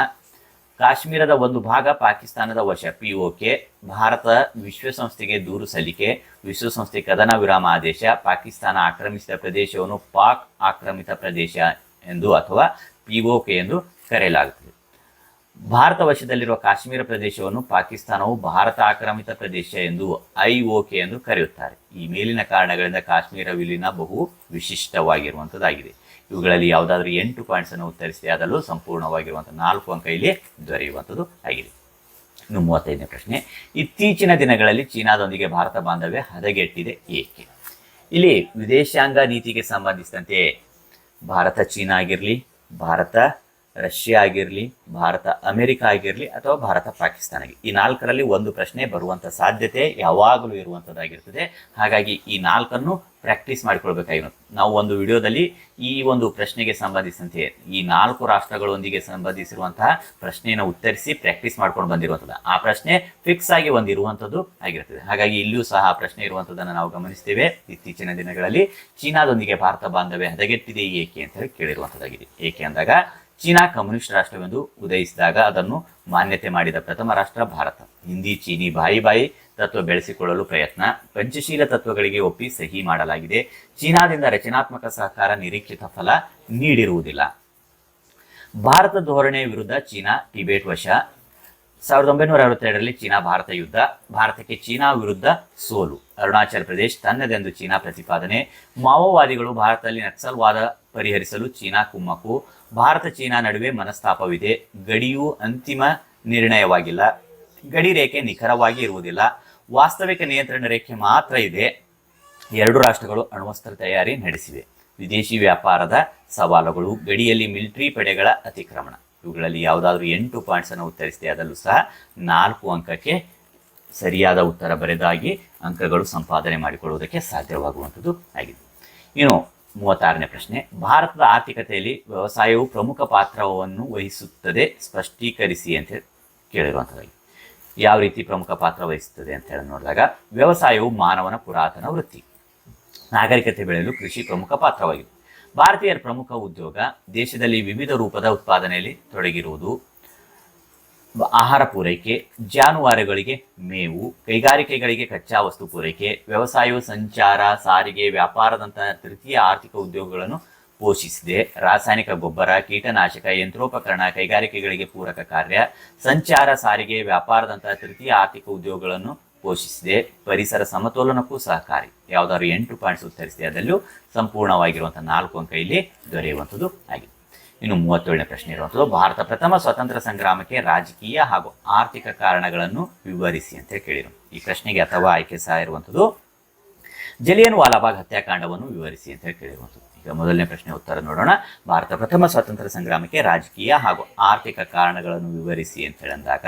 ಕಾಶ್ಮೀರದ ಒಂದು ಭಾಗ ಪಾಕಿಸ್ತಾನದ ವಶ ಪಿಒಕೆ ಭಾರತ ವಿಶ್ವಸಂಸ್ಥೆಗೆ ದೂರು ಸಲ್ಲಿಕೆ. ವಿಶ್ವಸಂಸ್ಥೆ ಕದನ ವಿರಾಮ ಆದೇಶ. ಪಾಕಿಸ್ತಾನ ಆಕ್ರಮಿಸಿದ ಪ್ರದೇಶವನ್ನು ಪಾಕ್ ಆಕ್ರಮಿತ ಪ್ರದೇಶ ಎಂದು ಅಥವಾ ಪಿಒಕೆ ಎಂದು ಕರೆಯಲಾಗುತ್ತದೆ. ಭಾರತ ವಶದಲ್ಲಿರುವ ಕಾಶ್ಮೀರ ಪ್ರದೇಶವನ್ನು ಪಾಕಿಸ್ತಾನವು ಭಾರತ ಆಕ್ರಮಿತ ಪ್ರದೇಶ ಎಂದು ಐಒಕೆ ಎಂದು ಕರೆಯುತ್ತಾರೆ. ಈ ಮೇಲಿನ ಕಾರಣಗಳಿಂದ ಕಾಶ್ಮೀರ ವಿಲೀನ ಬಹು ವಿಶಿಷ್ಟವಾಗಿರುವಂಥದ್ದಾಗಿದೆ ಇವುಗಳಲ್ಲಿ ಯಾವುದಾದ್ರೂ ಎಂಟು ಪಾಯಿಂಟ್ಸ್ ಅನ್ನು ಉತ್ತರಿಸಿದೆ, ಅದರಲ್ಲೂ ಸಂಪೂರ್ಣವಾಗಿರುವಂಥ ನಾಲ್ಕು ಅಂಕ ಇಲ್ಲಿ ದೊರೆಯುವಂಥದ್ದು ಆಗಿದೆ. ಇನ್ನು ಮೂವತ್ತೈದನೇ ಪ್ರಶ್ನೆ, ಇತ್ತೀಚಿನ ದಿನಗಳಲ್ಲಿ ಚೀನಾದೊಂದಿಗೆ ಭಾರತ ಬಾಂಧವ್ಯ ಹದಗೆಟ್ಟಿದೆ ಏಕೆ? ಇಲ್ಲಿ ವಿದೇಶಾಂಗ ನೀತಿಗೆ ಸಂಬಂಧಿಸಿದಂತೆ ಭಾರತ ಚೀನಾ ಆಗಿರಲಿ, ಭಾರತ ರಷ್ಯಾ ಆಗಿರಲಿ, ಭಾರತ, ಅಮೆರಿಕ ಆಗಿರಲಿ ಅಥವಾ ಭಾರತ, ಪಾಕಿಸ್ತಾನ ಈ ನಾಲ್ಕರಲ್ಲಿ ಒಂದು ಪ್ರಶ್ನೆ ಬರುವಂಥ ಸಾಧ್ಯತೆ ಯಾವಾಗಲೂ ಇರುವಂಥದ್ದಾಗಿರ್ತದೆ ಹಾಗಾಗಿ ಈ ನಾಲ್ಕನ್ನು ಪ್ರಾಕ್ಟೀಸ್ ಮಾಡಿಕೊಳ್ಬೇಕಾಗಿರೋದು. ನಾವು ಒಂದು ವಿಡಿಯೋದಲ್ಲಿ ಈ ಒಂದು ಪ್ರಶ್ನೆಗೆ ಸಂಬಂಧಿಸಿದಂತೆ, ಈ ನಾಲ್ಕು ರಾಷ್ಟ್ರಗಳೊಂದಿಗೆ ಸಂಬಂಧಿಸಿರುವಂತಹ ಪ್ರಶ್ನೆಯನ್ನು ಉತ್ತರಿಸಿ ಪ್ರಾಕ್ಟೀಸ್ ಮಾಡ್ಕೊಂಡು ಬಂದಿರುವಂಥದ್ದು ಆ ಪ್ರಶ್ನೆ ಫಿಕ್ಸ್ ಆಗಿ ಒಂದಿರುವಂಥದ್ದು ಆಗಿರ್ತದೆ. ಹಾಗಾಗಿ ಇಲ್ಲಿಯೂ ಸಹ ಆ ಪ್ರಶ್ನೆ ಇರುವಂಥದ್ದನ್ನು ನಾವು ಗಮನಿಸ್ತೇವೆ. ಇತ್ತೀಚಿನ ದಿನಗಳಲ್ಲಿ ಚೀನಾದೊಂದಿಗೆ ಭಾರತ ಬಾಂಧವ್ಯ ಹದಗೆಟ್ಟಿದೆ ಏಕೆ ಅಂತ ಹೇಳಿ ಕೇಳಿರುವಂಥದ್ದಾಗಿದೆ ಏಕೆ ಅಂದಾಗ ಚೀನಾ ಕಮ್ಯುನಿಸ್ಟ್ ರಾಷ್ಟ್ರವೆಂದು ಉದಯಿಸಿದಾಗ ಅದನ್ನು ಮಾನ್ಯತೆ ಮಾಡಿದ ಪ್ರಥಮ ರಾಷ್ಟ್ರ ಭಾರತ. ಹಿಂದಿ, ಚೀನಿ ಬಾಯಿ ಬಾಯಿ ತತ್ವ ಬೆಳೆಸಿಕೊಳ್ಳಲು ಪ್ರಯತ್ನ, ಪಂಚಶೀಲ ತತ್ವಗಳಿಗೆ ಒಪ್ಪಿ ಸಹಿ ಮಾಡಲಾಗಿದೆ. ಚೀನಾದಿಂದ ರಚನಾತ್ಮಕ ಸಹಕಾರ ನಿರೀಕ್ಷಿತ ಫಲ ನೀಡಿರುವುದಿಲ್ಲ. ಭಾರತ ಧೋರಣೆ ವಿರುದ್ಧ ಚೀನಾ ಟಿಬೇಟ್ ವಶ. ಸಾವಿರದ ಒಂಬೈನೂರ ಅರವತ್ತೆರಡರಲ್ಲಿ ಚೀನಾ ಭಾರತ ಯುದ್ಧ. ಭಾರತಕ್ಕೆ ಚೀನಾ ವಿರುದ್ಧ ಸೋಲು. ಅರುಣಾಚಲ ಪ್ರದೇಶ ತನ್ನದೆಂದು ಚೀನಾ ಪ್ರತಿಪಾದನೆ. ಮಾವೋವಾದಿಗಳು ಭಾರತದಲ್ಲಿ ನಕ್ಸಲ್ವಾದ ಪರಿಹರಿಸಲು ಚೀನಾ ಕುಮ್ಮಕ್ಕು. ಭಾರತ ಚೀನಾ ನಡುವೆ ಮನಸ್ತಾಪವಿದೆ. ಗಡಿಯು ಅಂತಿಮ ನಿರ್ಣಯವಾಗಿಲ್ಲ. ಗಡಿ ರೇಖೆ ನಿಖರವಾಗಿ ಇರುವುದಿಲ್ಲ. ವಾಸ್ತವಿಕ ನಿಯಂತ್ರಣ ರೇಖೆ ಮಾತ್ರ ಇದೆ. ಎರಡು ರಾಷ್ಟ್ರಗಳು ಅಣ್ವಸ್ತ್ರ ತಯಾರಿ ನಡೆಸಿವೆ. ವಿದೇಶಿ ವ್ಯಾಪಾರದ ಸವಾಲುಗಳು, ಗಡಿಯಲ್ಲಿ ಮಿಲಿಟರಿ ಪಡೆಗಳ ಅತಿಕ್ರಮಣ. ಇವುಗಳಲ್ಲಿ ಯಾವುದಾದ್ರೂ ಎಂಟು ಪಾಯಿಂಟ್ಸ್ ಅನ್ನು ಉತ್ತರಿಸಿದೆ. ಅದರಲ್ಲೂ ಸಹ ನಾಲ್ಕು ಅಂಕಕ್ಕೆ ಸರಿಯಾದ ಉತ್ತರ ಬರೆದಾಗಿ ಅಂಕಗಳು ಸಂಪಾದನೆ ಮಾಡಿಕೊಳ್ಳುವುದಕ್ಕೆ ಸಾಧ್ಯವಾಗುವಂಥದ್ದು ಆಗಿದೆ. ಇನ್ನು ಮೂವತ್ತಾರನೇ ಪ್ರಶ್ನೆ. ಭಾರತದ ಆರ್ಥಿಕತೆಯಲ್ಲಿ ವ್ಯವಸಾಯವು ಪ್ರಮುಖ ಪಾತ್ರವನ್ನು ವಹಿಸುತ್ತದೆ. ಸ್ಪಷ್ಟೀಕರಿಸಿ ಅಂತ ಕೇಳಿರುವಂಥದ್ದಾಗಿದೆ ಯಾವ ರೀತಿ ಪ್ರಮುಖ ಪಾತ್ರ ವಹಿಸುತ್ತದೆ ಅಂತ ಹೇಳಿ ನೋಡಿದಾಗ, ವ್ಯವಸಾಯವು ಮಾನವನ ಪುರಾತನ ವೃತ್ತಿ. ನಾಗರಿಕತೆ ಬೆಳೆಯಲು ಕೃಷಿ ಪ್ರಮುಖ ಪಾತ್ರವಾಗಿದೆ. ಭಾರತೀಯರ ಪ್ರಮುಖ ಉದ್ಯೋಗ ದೇಶದಲ್ಲಿ ವಿವಿಧ ರೂಪದ ಉತ್ಪಾದನೆಯಲ್ಲಿ ತೊಡಗಿರುವುದು ಆಹಾರ ಪೂರೈಕೆ, ಜಾನುವಾರುಗಳಿಗೆ ಮೇವು, ಕೈಗಾರಿಕೆಗಳಿಗೆ ಕಚ್ಚಾ ವಸ್ತು ಪೂರೈಕೆ, ವ್ಯವಸಾಯವು ಸಂಚಾರ, ಸಾರಿಗೆ, ವ್ಯಾಪಾರದಂತಹ ತೃತೀಯ ಆರ್ಥಿಕ ಉದ್ಯೋಗಗಳನ್ನು ಪೋಷಿಸಿದೆ. ರಾಸಾಯನಿಕ ಗೊಬ್ಬರ, ಕೀಟನಾಶಕ, ಯಂತ್ರೋಪಕರಣ, ಕೈಗಾರಿಕೆಗಳಿಗೆ ಪೂರಕ ಕಾರ್ಯ, ಸಂಚಾರ, ಸಾರಿಗೆ, ವ್ಯಾಪಾರದಂತಹ ತೃತೀಯ ಆರ್ಥಿಕ ಉದ್ಯೋಗಗಳನ್ನು ಪೋಷಿಸಿದೆ. ಪರಿಸರ ಸಮತೋಲನಕ್ಕೂ ಸಹಕಾರಿ. ಯಾವ್ದಾದ್ರು ಎಂಟು ಪಾಯಿಂಟ್ಸ್ ಉತ್ತರಿಸಿದೆ. ಅದರಲ್ಲೂ ಸಂಪೂರ್ಣವಾಗಿರುವಂತಹ ನಾಲ್ಕು ಅಂಕ ಇಲ್ಲಿ ದೊರೆಯುವಂಥದ್ದು ಆಗಿದೆ. ಇನ್ನು ಮೂವತ್ತೇಳನೇ ಪ್ರಶ್ನೆ ಇರುವಂಥದ್ದು, ಭಾರತ ಪ್ರಥಮ ಸ್ವಾತಂತ್ರ್ಯ ಸಂಗ್ರಾಮಕ್ಕೆ ರಾಜಕೀಯ ಹಾಗೂ ಆರ್ಥಿಕ ಕಾರಣಗಳನ್ನು ವಿವರಿಸಿ ಅಂತ ಕೇಳಿದರು. ಈ ಪ್ರಶ್ನೆಗೆ ಅಥವಾ ಆಯ್ಕೆ ಸಹ ಇರುವಂಥದ್ದು, ಜಲಿಯನ್ ವಾಲಾಬಾಗ್ ಹತ್ಯಾಕಾಂಡವನ್ನು ವಿವರಿಸಿ ಅಂತ ಕೇಳಿರುವಂಥದ್ದು. ಈಗ ಮೊದಲನೇ ಪ್ರಶ್ನೆ ಉತ್ತರ ನೋಡೋಣ. ಭಾರತ ಪ್ರಥಮ ಸ್ವಾತಂತ್ರ್ಯ ಸಂಗ್ರಾಮಕ್ಕೆ ರಾಜಕೀಯ ಹಾಗೂ ಆರ್ಥಿಕ ಕಾರಣಗಳನ್ನು ವಿವರಿಸಿ ಅಂತ ಹೇಳಂದಾಗ,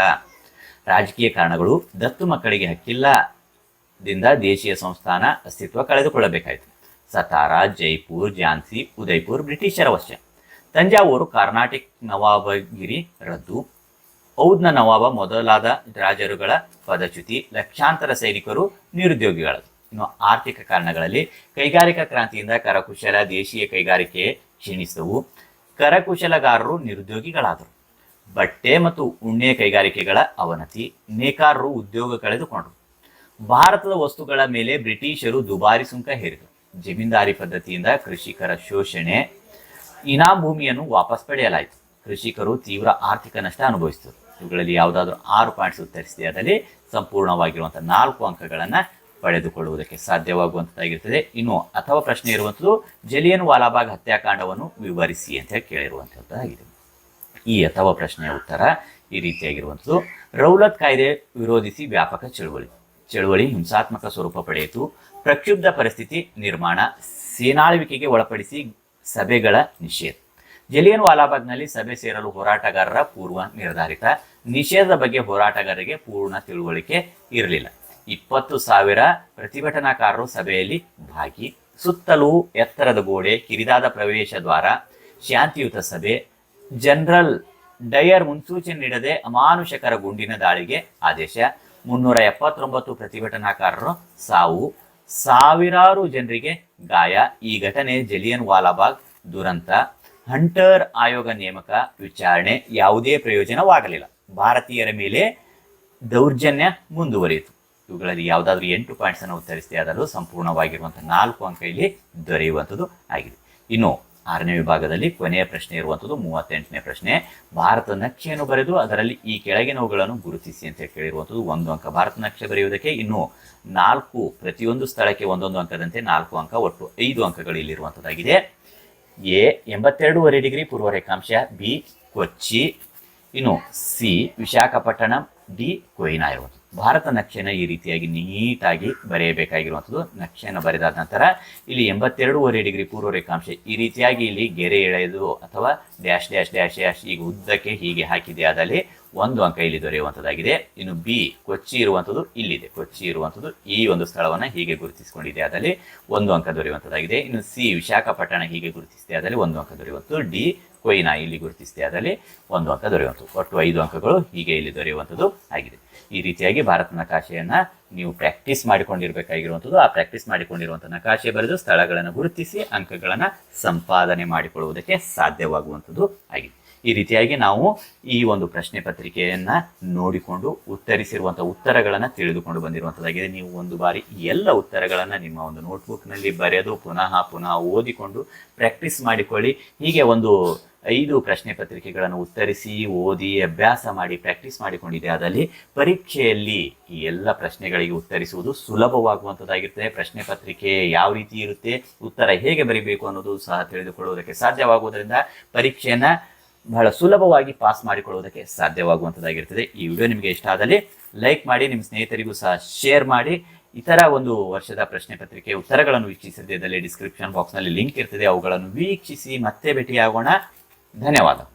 ರಾಜಕೀಯ ಕಾರಣಗಳು ದತ್ತು ಮಕ್ಕಳಿಗೆ ಹಕ್ಕಿಲ್ಲದಿಂದ ದೇಶೀಯ ಸಂಸ್ಥಾನ ಅಸ್ತಿತ್ವ ಕಳೆದುಕೊಳ್ಳಬೇಕಾಯಿತು. ಸತಾರಾ, ಜೈಪುರ್, ಝಾನ್ಸಿ, ಉದಯ್ಪುರ್, ಬ್ರಿಟಿಷರ ವಶ ತಂಜಾವೂರು ಕರ್ನಾಟಕ ನವಾಬಗಿರಿ ರದ್ದು. ಔದ್ನ ನವಾಬ ಮೊದಲಾದ ರಾಜರುಗಳ ಪದಚ್ಯುತಿ, ಲಕ್ಷಾಂತರ ಸೈನಿಕರು ನಿರುದ್ಯೋಗಿಗಳದು ಇನ್ನು ಆರ್ಥಿಕ ಕಾರಣಗಳಲ್ಲಿ ಕೈಗಾರಿಕಾ ಕ್ರಾಂತಿಯಿಂದ ಕರಕುಶಲ ದೇಶೀಯ ಕೈಗಾರಿಕೆ ಕ್ಷೀಣಿಸಿದವು. ಕರಕುಶಲಗಾರರು ನಿರುದ್ಯೋಗಿಗಳಾದರು. ಬಟ್ಟೆ ಮತ್ತು ಉಣ್ಣೆ ಕೈಗಾರಿಕೆಗಳ ಅವನತಿ, ನೇಕಾರರು ಉದ್ಯೋಗ ಕಳೆದುಕೊಂಡರು. ಭಾರತದ ವಸ್ತುಗಳ ಮೇಲೆ ಬ್ರಿಟಿಷರು ದುಬಾರಿ ಸುಂಕ ಹೇರಿದರು. ಜಮೀನ್ದಾರಿ ಪದ್ಧತಿಯಿಂದ ಕೃಷಿಕರ ಶೋಷಣೆ ಇನಾಂ ಭೂಮಿಯನ್ನು ವಾಪಸ್ ಪಡೆಯಲಾಯಿತು. ಕೃಷಿಕರು ತೀವ್ರ ಆರ್ಥಿಕ ನಷ್ಟ ಅನುಭವಿಸಿದರು. ಇವುಗಳಲ್ಲಿ ಯಾವುದಾದ್ರೂ ಆರು ಪಾಯಿಂಟ್ಸ್ ಉತ್ತರಿಸಿದೆ. ಅದರಲ್ಲಿ ಸಂಪೂರ್ಣವಾಗಿರುವಂತಹ ನಾಲ್ಕು ಅಂಕಗಳನ್ನು ಪಡೆದುಕೊಳ್ಳುವುದಕ್ಕೆ ಸಾಧ್ಯವಾಗುವಂಥದ್ದಾಗಿರ್ತದೆ ಇನ್ನು ಅಥವಾ ಪ್ರಶ್ನೆ ಇರುವಂಥದ್ದು, ಜಲಿಯನ್ ವಾಲಾಬಾಗ್ ಹತ್ಯಾಕಾಂಡವನ್ನು ವಿವರಿಸಿ ಅಂತ ಹೇಳಿ ಕೇಳಿರುವಂಥದ್ದಾಗಿದೆ. ಈ ಅಥವಾ ಪ್ರಶ್ನೆಯ ಉತ್ತರ ಈ ರೀತಿಯಾಗಿರುವಂಥದ್ದು. ರೌಲತ್ ಕಾಯ್ದೆ ವಿರೋಧಿಸಿ ವ್ಯಾಪಕ ಚಳುವಳಿ. ಚಳುವಳಿ ಹಿಂಸಾತ್ಮಕ ಸ್ವರೂಪ ಪಡೆಯಿತು. ಪ್ರಕ್ಷುಬ್ಧ ಪರಿಸ್ಥಿತಿ ನಿರ್ಮಾಣ. ಸೇನಾಳ್ವಿಕೆಗೆ ಒಳಪಡಿಸಿ ಸಭೆಗಳ ನಿಷೇಧ. ಜಲಿಯನ್ ವಾಲಾಬಾಗ್ನಲ್ಲಿ ಸಭೆ ಸೇರಲು ಹೋರಾಟಗಾರರ ಪೂರ್ವ ನಿರ್ಧಾರಿತ. ನಿಷೇಧದ ಬಗ್ಗೆ ಹೋರಾಟಗಾರರಿಗೆ ಪೂರ್ಣ ತಿಳುವಳಿಕೆ ಇರಲಿಲ್ಲ. ಇಪ್ಪತ್ತು ಸಾವಿರ ಪ್ರತಿಭಟನಾಕಾರರು ಸಭೆಯಲ್ಲಿ ಭಾಗಿ ಸುತ್ತಲೂ ಎತ್ತರದ ಗೋಡೆ, ಕಿರಿದಾದ ಪ್ರವೇಶ ದ್ವಾರ, ಶಾಂತಿಯುತ ಸಭೆ, ಜನರಲ್ ಡಯರ್ ಮುನ್ಸೂಚನೆ ನೀಡದೆ ಅಮಾನುಷಕರ ಗುಂಡಿನ ದಾಳಿಗೆ ಆದೇಶ. ಮುನ್ನೂರ ಎಪ್ಪತ್ತೊಂಬತ್ತು ಪ್ರತಿಭಟನಾಕಾರರು ಸಾವು ಸಾವಿರಾರು ಜನರಿಗೆ ಗಾಯ. ಈ ಘಟನೆ ಜಲಿಯನ್ ವಾಲಾಬಾಗ್ ದುರಂತ. ಹಂಟರ್ ಆಯೋಗ ನೇಮಕ ವಿಚಾರಣೆ ಯಾವುದೇ ಪ್ರಯೋಜನವಾಗಲಿಲ್ಲ. ಭಾರತೀಯರ ಮೇಲೆ ದೌರ್ಜನ್ಯ ಮುಂದುವರಿಯಿತು. ಇವುಗಳಲ್ಲಿ ಯಾವುದಾದ್ರೂ ಎಂಟು ಪಾಯಿಂಟ್ಸ್ ಅನ್ನು ಉತ್ತರಿಸಿದೆ. ಅದರಲ್ಲೂ ಸಂಪೂರ್ಣವಾಗಿರುವಂತಹ ನಾಲ್ಕು ಅಂಕ ಇಲ್ಲಿ ದೊರೆಯುವಂಥದ್ದು ಆಗಿದೆ. ಇನ್ನು ಆರನೇ ವಿಭಾಗದಲ್ಲಿ ಕೊನೆಯ ಪ್ರಶ್ನೆ ಇರುವಂಥದ್ದು ಮೂವತ್ತೆಂಟನೇ ಪ್ರಶ್ನೆ. ಭಾರತ ನಕ್ಷೆಯನ್ನು ಬರೆದು ಅದರಲ್ಲಿ ಈ ಕೆಳಗಿನವುಗಳನ್ನು ಗುರುತಿಸಿ ಅಂತ ಹೇಳಿ ಕೇಳಿರುವಂಥದ್ದು ಒಂದು ಅಂಕ. ಭಾರತ ನಕ್ಷೆ ಬರೆಯುವುದಕ್ಕೆ ಇನ್ನು ನಾಲ್ಕು, ಪ್ರತಿಯೊಂದು ಸ್ಥಳಕ್ಕೆ ಒಂದೊಂದು ಅಂಕದಂತೆ ನಾಲ್ಕು ಅಂಕ, ಒಟ್ಟು ಐದು ಅಂಕಗಳು ಇಲ್ಲಿರುವಂಥದ್ದಾಗಿದೆ ಎ, ಎಂಬತ್ತೆರಡೂವರೆ ಡಿಗ್ರಿ ಪೂರ್ವ ರೇಖಾಂಶ, ಬಿ, ಕೊಚ್ಚಿ, ಇನ್ನು ಸಿ, ವಿಶಾಖಪಟ್ಟಣಂ, ಡಿ, ಕೊಯ್ನಾ ಇರುವಂಥದ್ದು ಭಾರತ ನಕ್ಷೆನ ಈ ರೀತಿಯಾಗಿ ನೀಟಾಗಿ ಬರೆಯಬೇಕಾಗಿರುವಂಥದ್ದು. ನಕ್ಷೆಯನ್ನು ಬರೆದಾದ ನಂತರ ಇಲ್ಲಿ ಎಂಬತ್ತೆರಡೂವರೆ ಡಿಗ್ರಿ ಪೂರ್ವ ರೇಖಾಂಶ ಈ ರೀತಿಯಾಗಿ ಇಲ್ಲಿ ಗೆರೆ ಎಳೆದು ಅಥವಾ ಡ್ಯಾಶ್ ಡ್ಯಾಶ್ ಡ್ಯಾಶ್ ಡ್ಯಾಶ್ ಈಗ ಉದ್ದಕ್ಕೆ ಹೀಗೆ ಹಾಕಿದೆ. ಆದಲ್ಲಿ ಒಂದು ಅಂಕ ಇಲ್ಲಿ ದೊರೆಯುವಂಥದ್ದಾಗಿದೆ. ಇನ್ನು ಬಿ ಕೊಚ್ಚಿ ಇರುವಂಥದ್ದು ಇಲ್ಲಿದೆ. ಕೊಚ್ಚಿ ಇರುವಂಥದ್ದು ಈ ಒಂದು ಸ್ಥಳವನ್ನು ಹೀಗೆ ಗುರುತಿಸಿಕೊಂಡಿದೆ. ಆದಲ್ಲಿ ಒಂದು ಅಂಕ ದೊರೆಯುವಂಥದ್ದಾಗಿದೆ. ಇನ್ನು ಸಿ ವಿಶಾಖಪಟ್ಟಣ ಹೀಗೆ ಗುರುತಿಸಿದೆ. ಅದರಲ್ಲಿ ಒಂದು ಅಂಕ ದೊರೆಯುವಂಥದ್ದು. ಡಿ ಕೊಯ್ನಾ ಇಲ್ಲಿ ಗುರುತಿಸಿದೆ ಅದರಲ್ಲಿ ಒಂದು ಅಂಕ ದೊರೆಯುವಂಥದ್ದು. ಒಟ್ಟು ಐದು ಅಂಕಗಳು ಹೀಗೆ ಇಲ್ಲಿ ದೊರೆಯುವಂಥದ್ದು ಆಗಿದೆ. ಈ ರೀತಿಯಾಗಿ ಭಾರತ ನಕಾಶೆಯನ್ನು ನೀವು ಪ್ರಾಕ್ಟೀಸ್ ಮಾಡಿಕೊಂಡಿರಬೇಕಾಗಿರುವಂಥದ್ದು. ಆ ಪ್ರಾಕ್ಟೀಸ್ ಮಾಡಿಕೊಂಡಿರುವಂಥ ನಕಾಶೆ ಬರೆದು ಸ್ಥಳಗಳನ್ನು ಗುರುತಿಸಿ ಅಂಕಗಳನ್ನು ಸಂಪಾದನೆ ಮಾಡಿಕೊಳ್ಳುವುದಕ್ಕೆ ಸಾಧ್ಯವಾಗುವಂಥದ್ದು ಆಗಿದೆ. ಈ ರೀತಿಯಾಗಿ ನಾವು ಈ ಒಂದು ಪ್ರಶ್ನೆ ಪತ್ರಿಕೆಯನ್ನ ನೋಡಿಕೊಂಡು ಉತ್ತರಿಸಿರುವಂತಹ ಉತ್ತರಗಳನ್ನು ತಿಳಿದುಕೊಂಡು ಬಂದಿರುವಂಥದ್ದಾಗಿದೆ ನೀವು ಒಂದು ಬಾರಿ ಎಲ್ಲ ಉತ್ತರಗಳನ್ನು ನಿಮ್ಮ ಒಂದು ನೋಟ್ಬುಕ್ನಲ್ಲಿ ಬರೆದು ಪುನಃ ಪುನಃ ಓದಿಕೊಂಡು ಪ್ರಾಕ್ಟೀಸ್ ಮಾಡಿಕೊಳ್ಳಿ. ಹೀಗೆ ಒಂದು ಐದು ಪ್ರಶ್ನೆ ಪತ್ರಿಕೆಗಳನ್ನು ಉತ್ತರಿಸಿ, ಓದಿ, ಅಭ್ಯಾಸ ಮಾಡಿ ಪ್ರಾಕ್ಟೀಸ್ ಮಾಡಿಕೊಂಡಿದೆ. ಅದರಲ್ಲಿ ಪರೀಕ್ಷೆಯಲ್ಲಿ ಈ ಎಲ್ಲ ಪ್ರಶ್ನೆಗಳಿಗೆ ಉತ್ತರಿಸುವುದು ಸುಲಭವಾಗುವಂಥದ್ದಾಗಿರ್ತದೆ ಪ್ರಶ್ನೆ ಪತ್ರಿಕೆ ಯಾವ ರೀತಿ ಇರುತ್ತೆ, ಉತ್ತರ ಹೇಗೆ ಬರೀಬೇಕು ಅನ್ನೋದು ಸಹ ತಿಳಿದುಕೊಳ್ಳುವುದಕ್ಕೆ ಸಾಧ್ಯವಾಗುವುದರಿಂದ ಪರೀಕ್ಷೆಯನ್ನ ಬಹಳ ಸುಲಭವಾಗಿ ಪಾಸ್ ಮಾಡಿಕೊಳ್ಳುವುದಕ್ಕೆ ಸಾಧ್ಯವಾಗುವಂಥದ್ದಾಗಿರ್ತದೆ ಈ ವಿಡಿಯೋ ನಿಮಗೆ ಇಷ್ಟ ಆದಲ್ಲಿ ಲೈಕ್ ಮಾಡಿ, ನಿಮ್ಮ ಸ್ನೇಹಿತರಿಗೂ ಸಹ ಶೇರ್ ಮಾಡಿ. ಇತರ ಒಂದು ವರ್ಷದ ಪ್ರಶ್ನೆ ಪತ್ರಿಕೆ ಉತ್ತರಗಳನ್ನು ವೀಕ್ಷಿಸದಿದ್ದಲ್ಲಿ ಡಿಸ್ಕ್ರಿಪ್ಷನ್ ಬಾಕ್ಸ್ನಲ್ಲಿ ಲಿಂಕ್ ಇರ್ತದೆ. ಅವುಗಳನ್ನು ವೀಕ್ಷಿಸಿ ಮತ್ತೆ ಭೇಟಿಯಾಗೋಣ. ಧನ್ಯವಾದ.